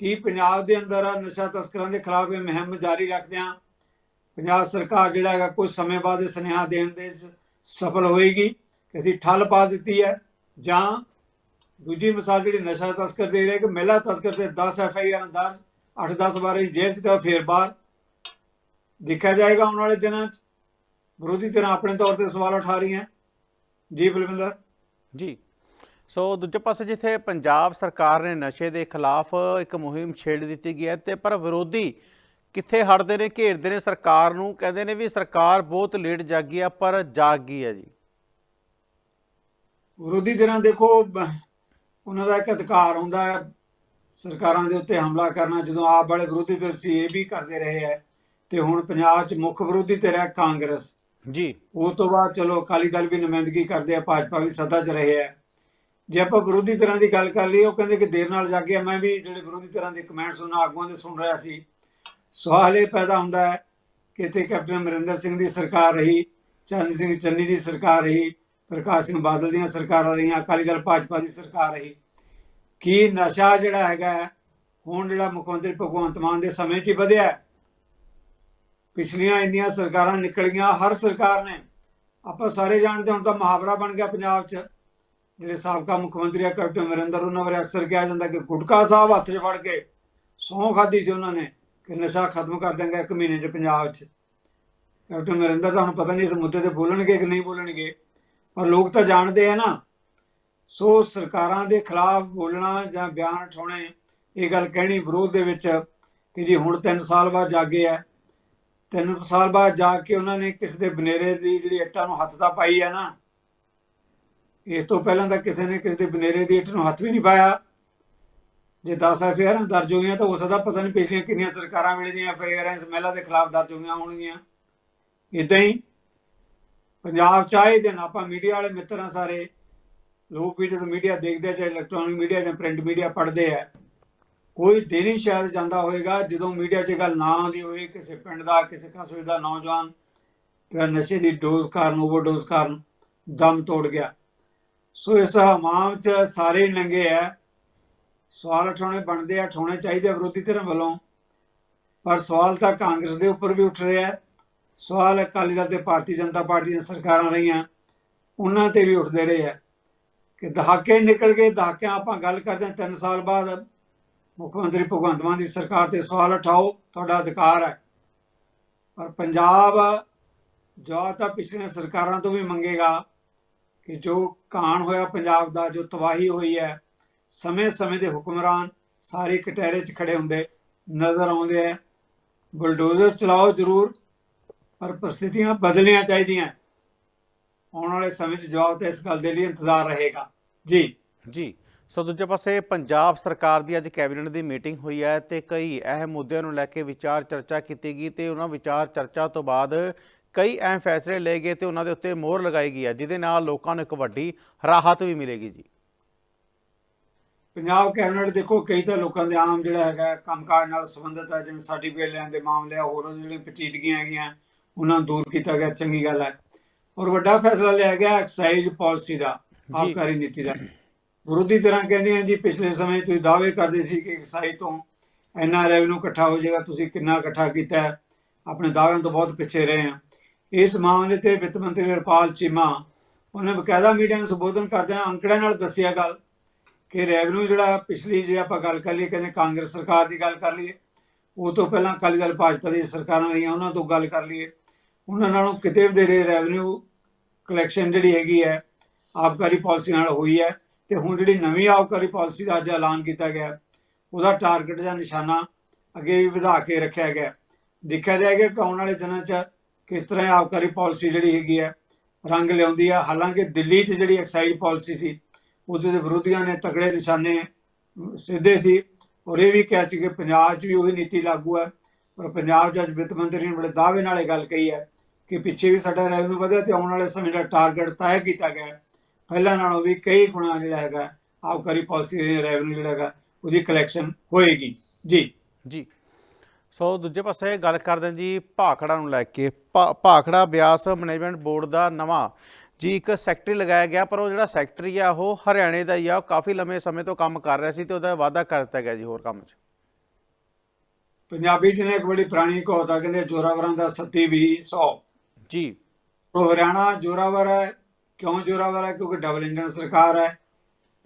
ਕਿ ਪੰਜਾਬ ਦੇ ਅੰਦਰ ਨਸ਼ਾ ਤਸਕਰਾਂ ਦੇ ਖਿਲਾਫ ਇਹ ਮੁਹਿੰਮ ਜਾਰੀ ਰੱਖਦਿਆਂ ਪੰਜਾਬ ਸਰਕਾਰ ਜਿਹੜਾ ਹੈਗਾ ਕੁਝ ਸਮੇਂ ਬਾਅਦ ਇਹ ਸੁਨੇਹਾ ਦੇਣ ਦੇ ਸਫਲ ਹੋਏਗੀ ਕਿ ਅਸੀਂ ਠੱਲ ਪਾ ਦਿੱਤੀ ਹੈ ਜਾਂ ਦੂਜੀ ਮਿਸਾਲ ਜਿਹੜੀ ਨਸ਼ਾ ਤਸਕਰ ਦੇ ਰਹੇ ਕਿ ਮਹਿਲਾ ਤਸਕਰ ਤੇ 10 ਐਫ ਆਈ ਆਰ ਦਰਜ 8-10 ਵਾਰੀ ਜੇਲ੍ਹ 'ਚ ਤਾਂ ਫੇਰ ਬਾਹਰ ਦੇਖਿਆ ਜਾਏਗਾ ਆਉਣ ਵਾਲੇ ਦਿਨਾਂ 'ਚ। ਵਿਰੋਧੀ ਧਿਰਾਂ ਆਪਣੇ ਤੌਰ ਤੇ ਸਵਾਲ ਉਠਾ ਰਹੀਆਂ। ਜੀ ਬਲਵਿੰਦਰ। ਜੀ। ਸੋ ਦੂਜੇ ਪਾਸੇ ਜਿੱਥੇ ਪੰਜਾਬ ਸਰਕਾਰ ਨੇ ਨਸ਼ੇ ਦੇ ਖਿਲਾਫ ਇੱਕ ਮੁਹਿੰਮ ਛੇੜ ਦਿੱਤੀ ਗਈ ਹੈ ਤੇ ਪਰ ਵਿਰੋਧੀ ਕਿੱਥੇ ਹਟਦੇ ਨੇ ਘੇਰਦੇ ਨੇ ਸਰਕਾਰ ਨੂੰ ਕਹਿੰਦੇ ਨੇ ਵੀ ਸਰਕਾਰ ਬਹੁਤ ਲੇਟ ਜਾਗੀ ਆ ਪਰ ਜਾਗ ਗਈ ਹੈ ਜੀ। ਵਿਰੋਧੀ ਧਿਰਾਂ ਦੇਖੋ ਉਹਨਾਂ ਦਾ ਇੱਕ ਅਧਿਕਾਰ ਹੁੰਦਾ ਹੈ ਸਰਕਾਰਾਂ ਦੇ ਉੱਤੇ ਹਮਲਾ ਕਰਨਾ ਜਦੋਂ ਆਪ ਵਾਲੇ ਵਿਰੋਧੀ ਧਿਰ ਸੀ ਇਹ ਵੀ ਕਰਦੇ ਰਹੇ ਹੈ। ਤੇ ਹੁਣ ਪੰਜਾਬ 'ਚ ਮੁੱਖ ਵਿਰੋਧੀ ਧਿਰ ਹੈ ਕਾਂਗਰਸ। ਜੀ। ਉਹ ਤੋਂ ਬਾਅਦ ਚਲੋ ਅਕਾਲੀ ਦਲ ਵੀ ਨੁਮਾਇੰਦਗੀ ਕਰਦੇ ਆ ਭਾਜਪਾ ਵੀ ਸੱਦਾ 'ਚ ਰਹੇ ਹੈ। ਜੇ ਆਪਾਂ ਵਿਰੋਧੀ ਤਰ੍ਹਾਂ ਦੀ ਗੱਲ ਕਰ ਲਈਏ ਉਹ ਕਹਿੰਦੇ ਕਿ ਦੇਰ ਨਾਲ ਜਾਗੇ ਮੈਂ ਵੀ ਜਿਹੜੇ ਵਿਰੋਧੀ ਧਿਰਾਂ ਦੇ ਕਮੈਂਟਸ ਉਹਨਾਂ ਆਗੂਆਂ ਦੇ ਸੁਣ ਰਿਹਾ ਸੀ। ਸਵਾਲ ਪੈਦਾ ਹੁੰਦਾ ਹੈ ਕਿ ਇੱਥੇ ਕੈਪਟਨ ਅਮਰਿੰਦਰ ਸਿੰਘ ਦੀ ਸਰਕਾਰ ਰਹੀ ਚਰਨ ਸਿੰਘ ਚੰਨੀ ਦੀ ਸਰਕਾਰ ਰਹੀ ਪ੍ਰਕਾਸ਼ ਸਿੰਘ ਬਾਦਲ ਦੀਆਂ ਸਰਕਾਰਾਂ ਰਹੀਆਂ ਅਕਾਲੀ ਦਲ ਭਾਜਪਾ ਦੀ ਸਰਕਾਰ ਰਹੀ। ਕੀ ਨਸ਼ਾ ਜਿਹੜਾ ਹੈਗਾ ਹੈ, ਹੁਣ ਜਿਹੜਾ ਮੁੱਖ ਮੰਤਰੀ ਭਗਵੰਤ ਮਾਨ ਦੇ ਸਮੇਂ 'ਚ ਹੀ ਵਧਿਆ ਪਿਛਲੀਆਂ ਇੰਨੀਆਂ ਸਰਕਾਰਾਂ ਨਿਕਲੀਆਂ ਹਰ ਸਰਕਾਰ ਨੇ। ਆਪਾਂ ਸਾਰੇ ਜਾਣਦੇ ਹੁਣ ਤਾਂ ਮੁਹਾਵਰਾ ਬਣ ਗਿਆ ਪੰਜਾਬ 'ਚ। ਜਿਹੜੇ ਸਾਬਕਾ ਮੁੱਖ ਮੰਤਰੀ ਆ, ਕੈਪਟਨ ਅਮਰਿੰਦਰ ਉਹਨਾਂ ਬਾਰੇ ਅਕਸਰ ਕਿਹਾ ਜਾਂਦਾ ਕਿ ਗੁਟਕਾ ਸਾਹਿਬ ਹੱਥ 'ਚ ਫੜ ਕੇ ਸਹੁੰ ਖਾਧੀ ਸੀ ਉਹਨਾਂ ਨੇ ਕਿ ਨਸ਼ਾ ਖਤਮ ਕਰ ਦਾਂਗੇ ਇੱਕ ਮਹੀਨੇ 'ਚ ਪੰਜਾਬ 'ਚ। ਕੈਪਟਨ ਅਮਰਿੰਦਰ ਤੁਹਾਨੂੰ ਪਤਾ ਨਹੀਂ ਇਸ ਮੁੱਦੇ ਤੇ ਬੋਲਣਗੇ ਕਿ ਨਹੀਂ ਬੋਲਣਗੇ, ਪਰ ਲੋਕ ਤਾਂ ਜਾਣਦੇ ਆ ਨਾ। ਸੋ ਸਰਕਾਰਾਂ ਦੇ ਖਿਲਾਫ ਬੋਲਣਾ ਜਾਂ ਬਿਆਨ ਉਠਾਉਣੇ, ਇਹ ਗੱਲ ਕਹਿਣੀ ਵਿਰੋਧ ਦੇ ਵਿੱਚ ਕਿ ਜੀ ਹੁਣ 3 ਸਾਲ ਬਾਅਦ ਜਾਗੇ ਆ। 3 ਸਾਲ ਬਾਅਦ ਜਾ ਕੇ ਉਹਨਾਂ ਨੇ ਕਿਸੇ ਦੇ ਬਨੇਰੇ ਦੀ ਜਿਹੜੀ ਇੱਟਾਂ ਨੂੰ ਹੱਥ ਤਾਂ ਪਾਈ ਆ ਨਾ ਇਸ ਤੋਂ ਪਹਿਲਾਂ ਤਾਂ ਕਿਸੇ ਨੇ ਕਿਸੇ ਦੇ ਬਨੇਰੇ ਦੀ ਇੱਟ ਨੂੰ ਹੱਥ ਵੀ ਨਹੀਂ ਪਾਇਆ। ਜੇ 10 ਐਫਆਈਆਰਾਂ ਦਰਜ ਹੋਈਆਂ ਤਾਂ ਹੋ ਸਕਦਾ ਪਤਾ ਨਹੀਂ ਪਿਛਲੀਆਂ ਕਿੰਨੀਆਂ ਸਰਕਾਰਾਂ ਵੇਲੇ ਦੀਆਂ ਐਫਆਈਆਰਾਂ ਇਸ ਮਹਿਲਾ ਦੇ ਖਿਲਾਫ ਦਰਜ ਹੋਈਆਂ ਹੋਣਗੀਆਂ। ਇਦਾਂ ਹੀ ਪੰਜਾਬ ਚ ਆਏ ਦਿਨ ਆਪਾਂ ਮੀਡੀਆ ਵਾਲੇ ਮਿੱਤਰਾਂ ਸਾਰੇ। ਲੋਕ ਵੀ ਜਦੋਂ ਮੀਡੀਆ ਦੇਖਦੇ ਆ, ਚਾਹੇ ਇਲੈਕਟ੍ਰੋਨਿਕ ਮੀਡੀਆ ਜਾਂ ਪ੍ਰਿੰਟ ਮੀਡੀਆ ਪੜ੍ਹਦੇ ਆ ਕੋਈ ਦਿਨ ਹੀ ਸ਼ਾਇਦ ਜਾਂਦਾ ਹੋਵੇਗਾ ਜਦੋਂ ਮੀਡੀਆ 'ਚ ਗੱਲ ਨਾ ਆਉਂਦੀ ਹੋਵੇ ਕਿਸੇ ਪਿੰਡ ਦਾ ਕਿਸੇ ਕਸਬੇ ਦਾ ਨੌਜਵਾਨ ਜਿਹੜਾ ਨਸ਼ੇ ਦੀ ਡੋਜ਼ ਕਾਰਨ ਓਵਰਡੋਜ਼ ਕਾਰਨ ਦਮ ਤੋੜ ਗਿਆ। ਸੋ ਇਸ ਹਮਾਮ 'ਚ ਸਾਰੇ ਹੀ ਨੰਗੇ ਆ ਸਵਾਲ ਉਠਾਉਣੇ ਬਣਦੇ ਆ ਉਠਾਉਣੇ ਚਾਹੀਦੇ ਵਿਰੋਧੀ ਧਿਰਾਂ ਵੱਲੋਂ। ਪਰ ਸਵਾਲ ਤਾਂ ਕਾਂਗਰਸ ਦੇ ਉੱਪਰ ਵੀ ਉੱਠ ਰਿਹਾ ਸਵਾਲ ਅਕਾਲੀ ਦਲ ਤੇ ਭਾਰਤੀ ਜਨਤਾ ਪਾਰਟੀ ਦੀਆਂ ਸਰਕਾਰਾਂ ਰਹੀਆਂ, ਉਹਨਾਂ ਤੇ ਵੀ ਉੱਠਦੇ ਰਹੇ ਆ ਕਿ ਦਹਾਕੇ ਨਿਕਲ ਗਏ, ਦਹਾਕਿਆਂ ਆਪਾਂ ਗੱਲ ਕਰਦੇ ਹਾਂ 3 ਸਾਲ ਬਾਅਦ ਮੁੱਖ ਮੰਤਰੀ ਭਗਵੰਤ ਮਾਨ ਦੀ ਸਰਕਾਰ ਤੇ ਸਵਾਲ ਉਠਾਓ, ਤੁਹਾਡਾ ਅਧਿਕਾਰ ਹੈ ਪਰ ਪੰਜਾਬ ਜੋ ਤਾਂ ਪਿਛਲੀਆਂ ਸਰਕਾਰਾਂ ਤੋਂ ਵੀ ਮੰਗੇਗਾ ਕਿ ਜੋ ਕਾਣ ਹੋਇਆ ਪੰਜਾਬ ਦਾ, ਜੋ ਤਬਾਹੀ ਹੋਈ ਹੈ, ਸਮੇਂ-ਸਮੇਂ ਦੇ ਹੁਕਮਰਾਨ ਸਾਰੇ ਕਟਹਿਰੇ 'ਚ ਖੜੇ ਹੁੰਦੇ ਨਜ਼ਰ ਆਉਂਦੇ ਆ ਬੁਲਡੋਜ਼ਰ ਚਲਾਓ ਜ਼ਰੂਰ, ਪਰ ਪ੍ਰਸਥਿਤੀਆਂ ਬਦਲਣੀਆਂ ਚਾਹੀਦੀਆਂ ਆਉਣ ਵਾਲੇ ਸਮੇਂ 'ਚ ਜਵਾਬ ਤੇ ਇਸ ਗੱਲ ਦੇ ਲਈ ਇੰਤਜ਼ਾਰ ਰਹੇਗਾ। ਜੀ। ਜੀ। ਸੋ ਦੂਜੇ ਪਾਸੇ ਪੰਜਾਬ ਸਰਕਾਰ ਦੀ ਅੱਜ ਕੈਬਨਿਟ ਦੀ ਮੀਟਿੰਗ ਹੋਈ ਹੈ ਤੇ ਕਈ ਅਹਿਮ ਮੁੱਦਿਆਂ ਨੂੰ ਲੈ ਕੇ ਵਿਚਾਰ ਚਰਚਾ ਕੀਤੀ ਗਈ ਤੇ ਉਹਨਾਂ ਵਿਚਾਰ ਚਰਚਾ ਤੋਂ ਬਾਅਦ ਕਈ ਅਹਿਮ ਫੈਸਲੇ ਲਏ ਗਏ ਤੇ ਉਹਨਾਂ ਦੇ ਉੱਤੇ ਮੋਹਰ ਲਗਾਈ ਗਈ ਹੈ ਜਿਹਦੇ ਨਾਲ ਲੋਕਾਂ ਨੂੰ ਇੱਕ ਵੱਡੀ ਰਾਹਤ ਵੀ ਮਿਲੇਗੀ ਜੀ। ਪੰਜਾਬ ਕੈਬਨਿਟ ਦੇਖੋ ਕਈ ਤਾਂ ਲੋਕਾਂ ਦੇ ਆਮ ਜਿਹੜਾ ਹੈਗਾ ਕੰਮਕਾਜ ਨਾਲ ਸੰਬੰਧਿਤ ਹੈ ਜਿਵੇਂ ਸਰਟੀਫਿਕੇਟ ਲੈਣ ਦੇ ਮਾਮਲੇ ਆ ਹੋਰ ਜਿਹੜੀਆਂ ਪੇਚੀਦਗੀਆਂ ਹੈਗੀਆਂ ਉਹਨਾਂ ਨੂੰ ਦੂਰ ਕੀਤਾ ਗਿਆ ਚੰਗੀ ਗੱਲ ਹੈ। ਔਰ ਵੱਡਾ ਫੈਸਲਾ ਲਿਆ ਗਿਆ ਐਕਸਾਈਜ਼ ਪਾਲਿਸੀ ਦਾ ਆਬਕਾਰੀ ਨੀਤੀ ਦਾ। ਵਿਰੋਧੀ ਤਰ੍ਹਾਂ ਕਹਿੰਦੇ ਆ ਜੀ ਪਿਛਲੇ ਸਮੇਂ ਤੁਸੀਂ ਦਾਅਵੇ ਕਰਦੇ ਸੀ ਕਿ ਐਕਸਾਈਜ਼ ਤੋਂ ਇੰਨਾ ਰੈਵਨਿਊ ਇਕੱਠਾ ਹੋ ਜਾਏਗਾ ਤੁਸੀਂ ਕਿੰਨਾ ਇਕੱਠਾ ਕੀਤਾ ਆਪਣੇ ਦਾਅਵਿਆਂ ਤੋਂ ਬਹੁਤ ਪਿੱਛੇ ਰਹੇ ਆ ਇਸ ਮਾਮਲੇ ਤੇ ਵਿੱਤ ਮੰਤਰੀ ਹਰਪਾਲ ਚੀਮਾ ਉਹਨੇ ਬਕਾਇਦਾ ਮੀਡੀਆ ਨੂੰ ਸੰਬੋਧਨ ਕਰਦਿਆਂ ਅੰਕੜਿਆਂ ਨਾਲ ਦੱਸਿਆ ਗੱਲ ਕਿ ਰੈਵਨਿਊ ਜਿਹੜਾ ਪਿਛਲੀ ਜੇ ਆਪਾਂ ਗੱਲ ਕਰ ਲਈਏ, ਕਹਿੰਦੇ ਕਾਂਗਰਸ ਸਰਕਾਰ ਦੀ ਗੱਲ ਕਰ ਲਈਏ, ਉਹ ਤੋਂ ਪਹਿਲਾਂ ਅਕਾਲੀ ਦਲ ਭਾਜਪਾ ਦੀ ਸਰਕਾਰਾਂ ਰਹੀਆਂ, ਉਹਨਾਂ ਤੋਂ ਗੱਲ ਕਰ ਲਈਏ। ਉਹਨਾਂ ਨਾਲੋਂ ਕਿਤੇ ਵਧੇਰੇ ਰੈਵਨਿਊ ਕਲੈਕਸ਼ਨ ਜਿਹੜੀ ਹੈਗੀ ਹੈ, ਆਬਕਾਰੀ ਪਾਲਿਸੀ ਨਾਲ ਹੋਈ ਹੈ ਤੇ ਹੁਣ ਜਿਹੜੀ ਨਵੀਂ ਆਬਕਾਰੀ ਪਾਲਿਸੀ ਦਾ ਅੱਜ ਐਲਾਨ ਕੀਤਾ ਗਿਆ, ਉਹਦਾ ਟਾਰਗੇਟ ਜਾਂ ਨਿਸ਼ਾਨਾ ਅੱਗੇ ਵੀ ਵਧਾ ਕੇ ਰੱਖਿਆ ਗਿਆ। ਦੇਖਿਆ ਜਾਏਗਾ ਕਿ ਆਉਣ ਵਾਲੇ ਦਿਨਾਂ 'ਚ ਕਿਸ ਤਰ੍ਹਾਂ ਆਬਕਾਰੀ ਪਾਲਿਸੀ ਜਿਹੜੀ ਹੈਗੀ ਹੈ, ਰੰਗ ਲਿਆਉਂਦੀ ਹੈ ਹਾਲਾਂਕਿ ਦਿੱਲੀ 'ਚ ਜਿਹੜੀ ਐਕਸਾਈਜ਼ ਪਾਲਿਸੀ ਸੀ, ਉਹਦੇ ਦੇ ਵਿਰੋਧੀਆਂ ਨੇ ਤਗੜੇ ਨਿਸ਼ਾਨੇ ਸਿੱਧੇ ਸੀ ਔਰ ਇਹ ਵੀ ਕਿਹਾ ਸੀ ਕਿ ਪੰਜਾਬ 'ਚ ਵੀ ਉਹੀ ਨੀਤੀ ਲਾਗੂ ਹੈ। ਪਰ ਪੰਜਾਬ 'ਚ ਅੱਜ ਵਿੱਤ ਮੰਤਰੀ ਨੇ ਬੜੇ ਦਾਅਵੇ ਨਾਲ ਇਹ ਗੱਲ ਕਹੀ ਹੈ ਕਿ ਪਿੱਛੇ ਵੀ ਸਾਡਾ ਰੈਵਨਿਊ ਵਧਿਆ ਤੇ ਆਉਣ ਵਾਲੇ ਸਮੇਂ ਦਾ ਟਾਰਗੇਟ ਤੈਅ ਕੀਤਾ ਗਿਆ ਪਹਿਲਾਂ ਨਾਲੋਂ ਵੀ ਕਈ ਗੁਣਾ ਜਿਹੜਾ ਹੈਗਾ ਆਬਕਾਰੀ ਪਾਲਿਸੀ ਦੇ ਰੈਵਨਿਊ ਜਿਹੜਾ ਹੈਗਾ, ਉਹਦੀ ਕਲੈਕਸ਼ਨ ਹੋਏਗੀ। ਜੀ। ਜੀ। ਸੋ ਦੂਜੇ ਪਾਸੇ ਗੱਲ ਕਰਦੇ ਹਾਂ ਜੀ ਭਾਖੜਾ ਨੂੰ ਲੈ ਕੇ। ਭਾਖੜਾ ਬਿਆਸ ਮੈਨੇਜਮੈਂਟ ਬੋਰਡ ਦਾ ਨਵਾਂ ਜੀ ਇੱਕ ਸੈਕਟਰੀ ਲਗਾਇਆ ਗਿਆ ਪਰ ਉਹ ਜਿਹੜਾ ਸੈਕਟਰੀ ਆ ਉਹ ਹਰਿਆਣੇ ਦਾ ਹੀ ਆ। ਉਹ ਕਾਫੀ ਲੰਮੇ ਸਮੇਂ ਤੋਂ ਕੰਮ ਕਰ ਰਿਹਾ ਸੀ ਤੇ ਉਹਦਾ ਵਾਅਦਾ ਕਰ ਦਿੱਤਾ ਗਿਆ ਜੀ ਹੋਰ ਕੰਮ 'ਚ। ਪੰਜਾਬੀ 'ਚ ਨੇ ਇੱਕ ਬੜੀ ਪੁਰਾਣੀ ਕਹਾਵਤ ਆ ਕਹਿੰਦੇ ਜੋਰਾਵਰਾਂ ਦਾ ਸੱਤੀ ਵੀ 100 ਜੀ। ਉਹ ਹਰਿਆਣਾ ਜੋਰਾਵਰ ਹੈ। ਕਿਉਂ ਜੋਰਾਵਰ ਹੈ? ਕਿਉਂਕਿ ਡਬਲ ਇੰਜਨ ਸਰਕਾਰ ਹੈ।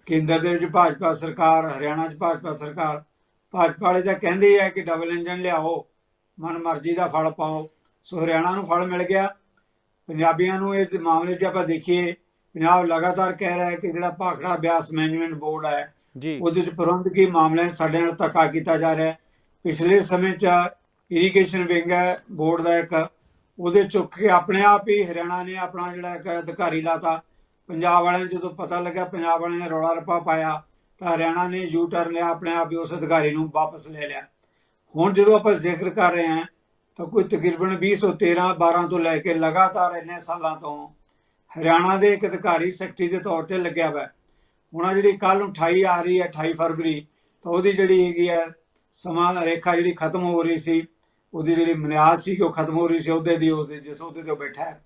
ਕੇਂਦਰ ਦੇ ਵਿੱਚ ਭਾਜਪਾ ਸਰਕਾਰ ਹਰਿਆਣਾ 'ਚ ਭਾਜਪਾ ਸਰਕਾਰ। ਭਾਜਪਾ ਵਾਲੇ ਤਾਂ ਕਹਿੰਦੇ ਹੈ ਕਿ ਡਬਲ ਇੰਜਨ ਲਿਆਓ ਮਨ ਮਰਜ਼ੀ ਦਾ ਫਲ ਪਾਓ। ਸੋ ਹਰਿਆਣਾ ਨੂੰ ਫਲ ਮਿਲ ਗਿਆ। ਪੰਜਾਬੀਆਂ ਨੂੰ ਇਸ ਮਾਮਲੇ 'ਚ ਆਪਾਂ ਦੇਖੀਏ ਪੰਜਾਬ ਲਗਾਤਾਰ ਕਹਿ ਰਿਹਾ ਹੈ ਕਿ ਜਿਹੜਾ ਭਾਖੜਾ ਬਿਆਸ ਮੈਨੇਜਮੈਂਟ ਬੋਰਡ ਹੈ ਜੀ। ਉਹਦੇ ਚ ਪ੍ਰਬੰਧਕੀ ਮਾਮਲਿਆਂ 'ਚ ਸਾਡੇ ਨਾਲ ਧੱਕਾ ਕੀਤਾ ਜਾ ਰਿਹਾ ਹੈ। ਪਿਛਲੇ ਸਮੇਂ 'ਚ ਇਰੀਗੇਸ਼ਨ ਵਿੰਗ ਹੈ ਬੋਰਡ ਦਾ ਇੱਕ। ਉਹਦੇ ਚੁੱਕ ਕੇ ਆਪਣੇ ਆਪ ਹੀ ਹਰਿਆਣਾ ਨੇ ਆਪਣਾ ਜਿਹੜਾ ਇੱਕ ਅਧਿਕਾਰੀ ਲਾਤਾ। ਪੰਜਾਬ ਵਾਲਿਆਂ ਨੂੰ ਜਦੋਂ ਪਤਾ ਲੱਗਾ ਪੰਜਾਬ ਵਾਲਿਆਂ ਨੇ ਰੌਲਾ ਰੱਪਾ ਪਾਇਆ। ਤਾਂ ਹਰਿਆਣਾ ਨੇ ਯੂ ਟਰਨ ਲਿਆ, ਆਪਣੇ ਆਪ ਹੀ ਉਸ ਅਧਿਕਾਰੀ ਨੂੰ ਵਾਪਸ ਲੈ ਲਿਆ। ਹੁਣ ਜਦੋਂ ਆਪਾਂ ਜ਼ਿਕਰ ਕਰ ਰਹੇ ਹਾਂ, ਤਾਂ ਕੋਈ ਤਕਰੀਬਨ 2013 12 ਤੋਂ ਲੈ ਕੇ ਲਗਾਤਾਰ ਇੰਨੇ ਸਾਲਾਂ ਤੋਂ ਹਰਿਆਣਾ ਦੇ ਇੱਕ ਅਧਿਕਾਰੀ ਸੈਕਟਰੀ ਦੇ ਤੌਰ ਤੇ ਲੱਗਿਆ ਹੋਇਆ। ਹੁਣ ਜਿਹੜੀ ਕੱਲ ਨੂੰ 28 ਆ ਰਹੀ ਹੈ 28 ਫਰਵਰੀ, ਤਾਂ ਉਹਦੀ ਜਿਹੜੀ ਹੈਗੀ ਹੈ, ਸਮਾਂ ਰੇਖਾ ਜਿਹੜੀ ਖਤਮ ਹੋ ਰਹੀ ਸੀ, ਉਹਦੀ ਜਿਹੜੀ ਮਨਿਆਦ ਸੀ ਕਿ ਉਹ ਖਤਮ ਹੋ ਰਹੀ ਸੀ, ਉਹਦੇ ਦੀ ਉਹਦੇ, ਜਿਸ ਉਹਦੇ ਤੇ ਬੈਠਾ ਹੈ।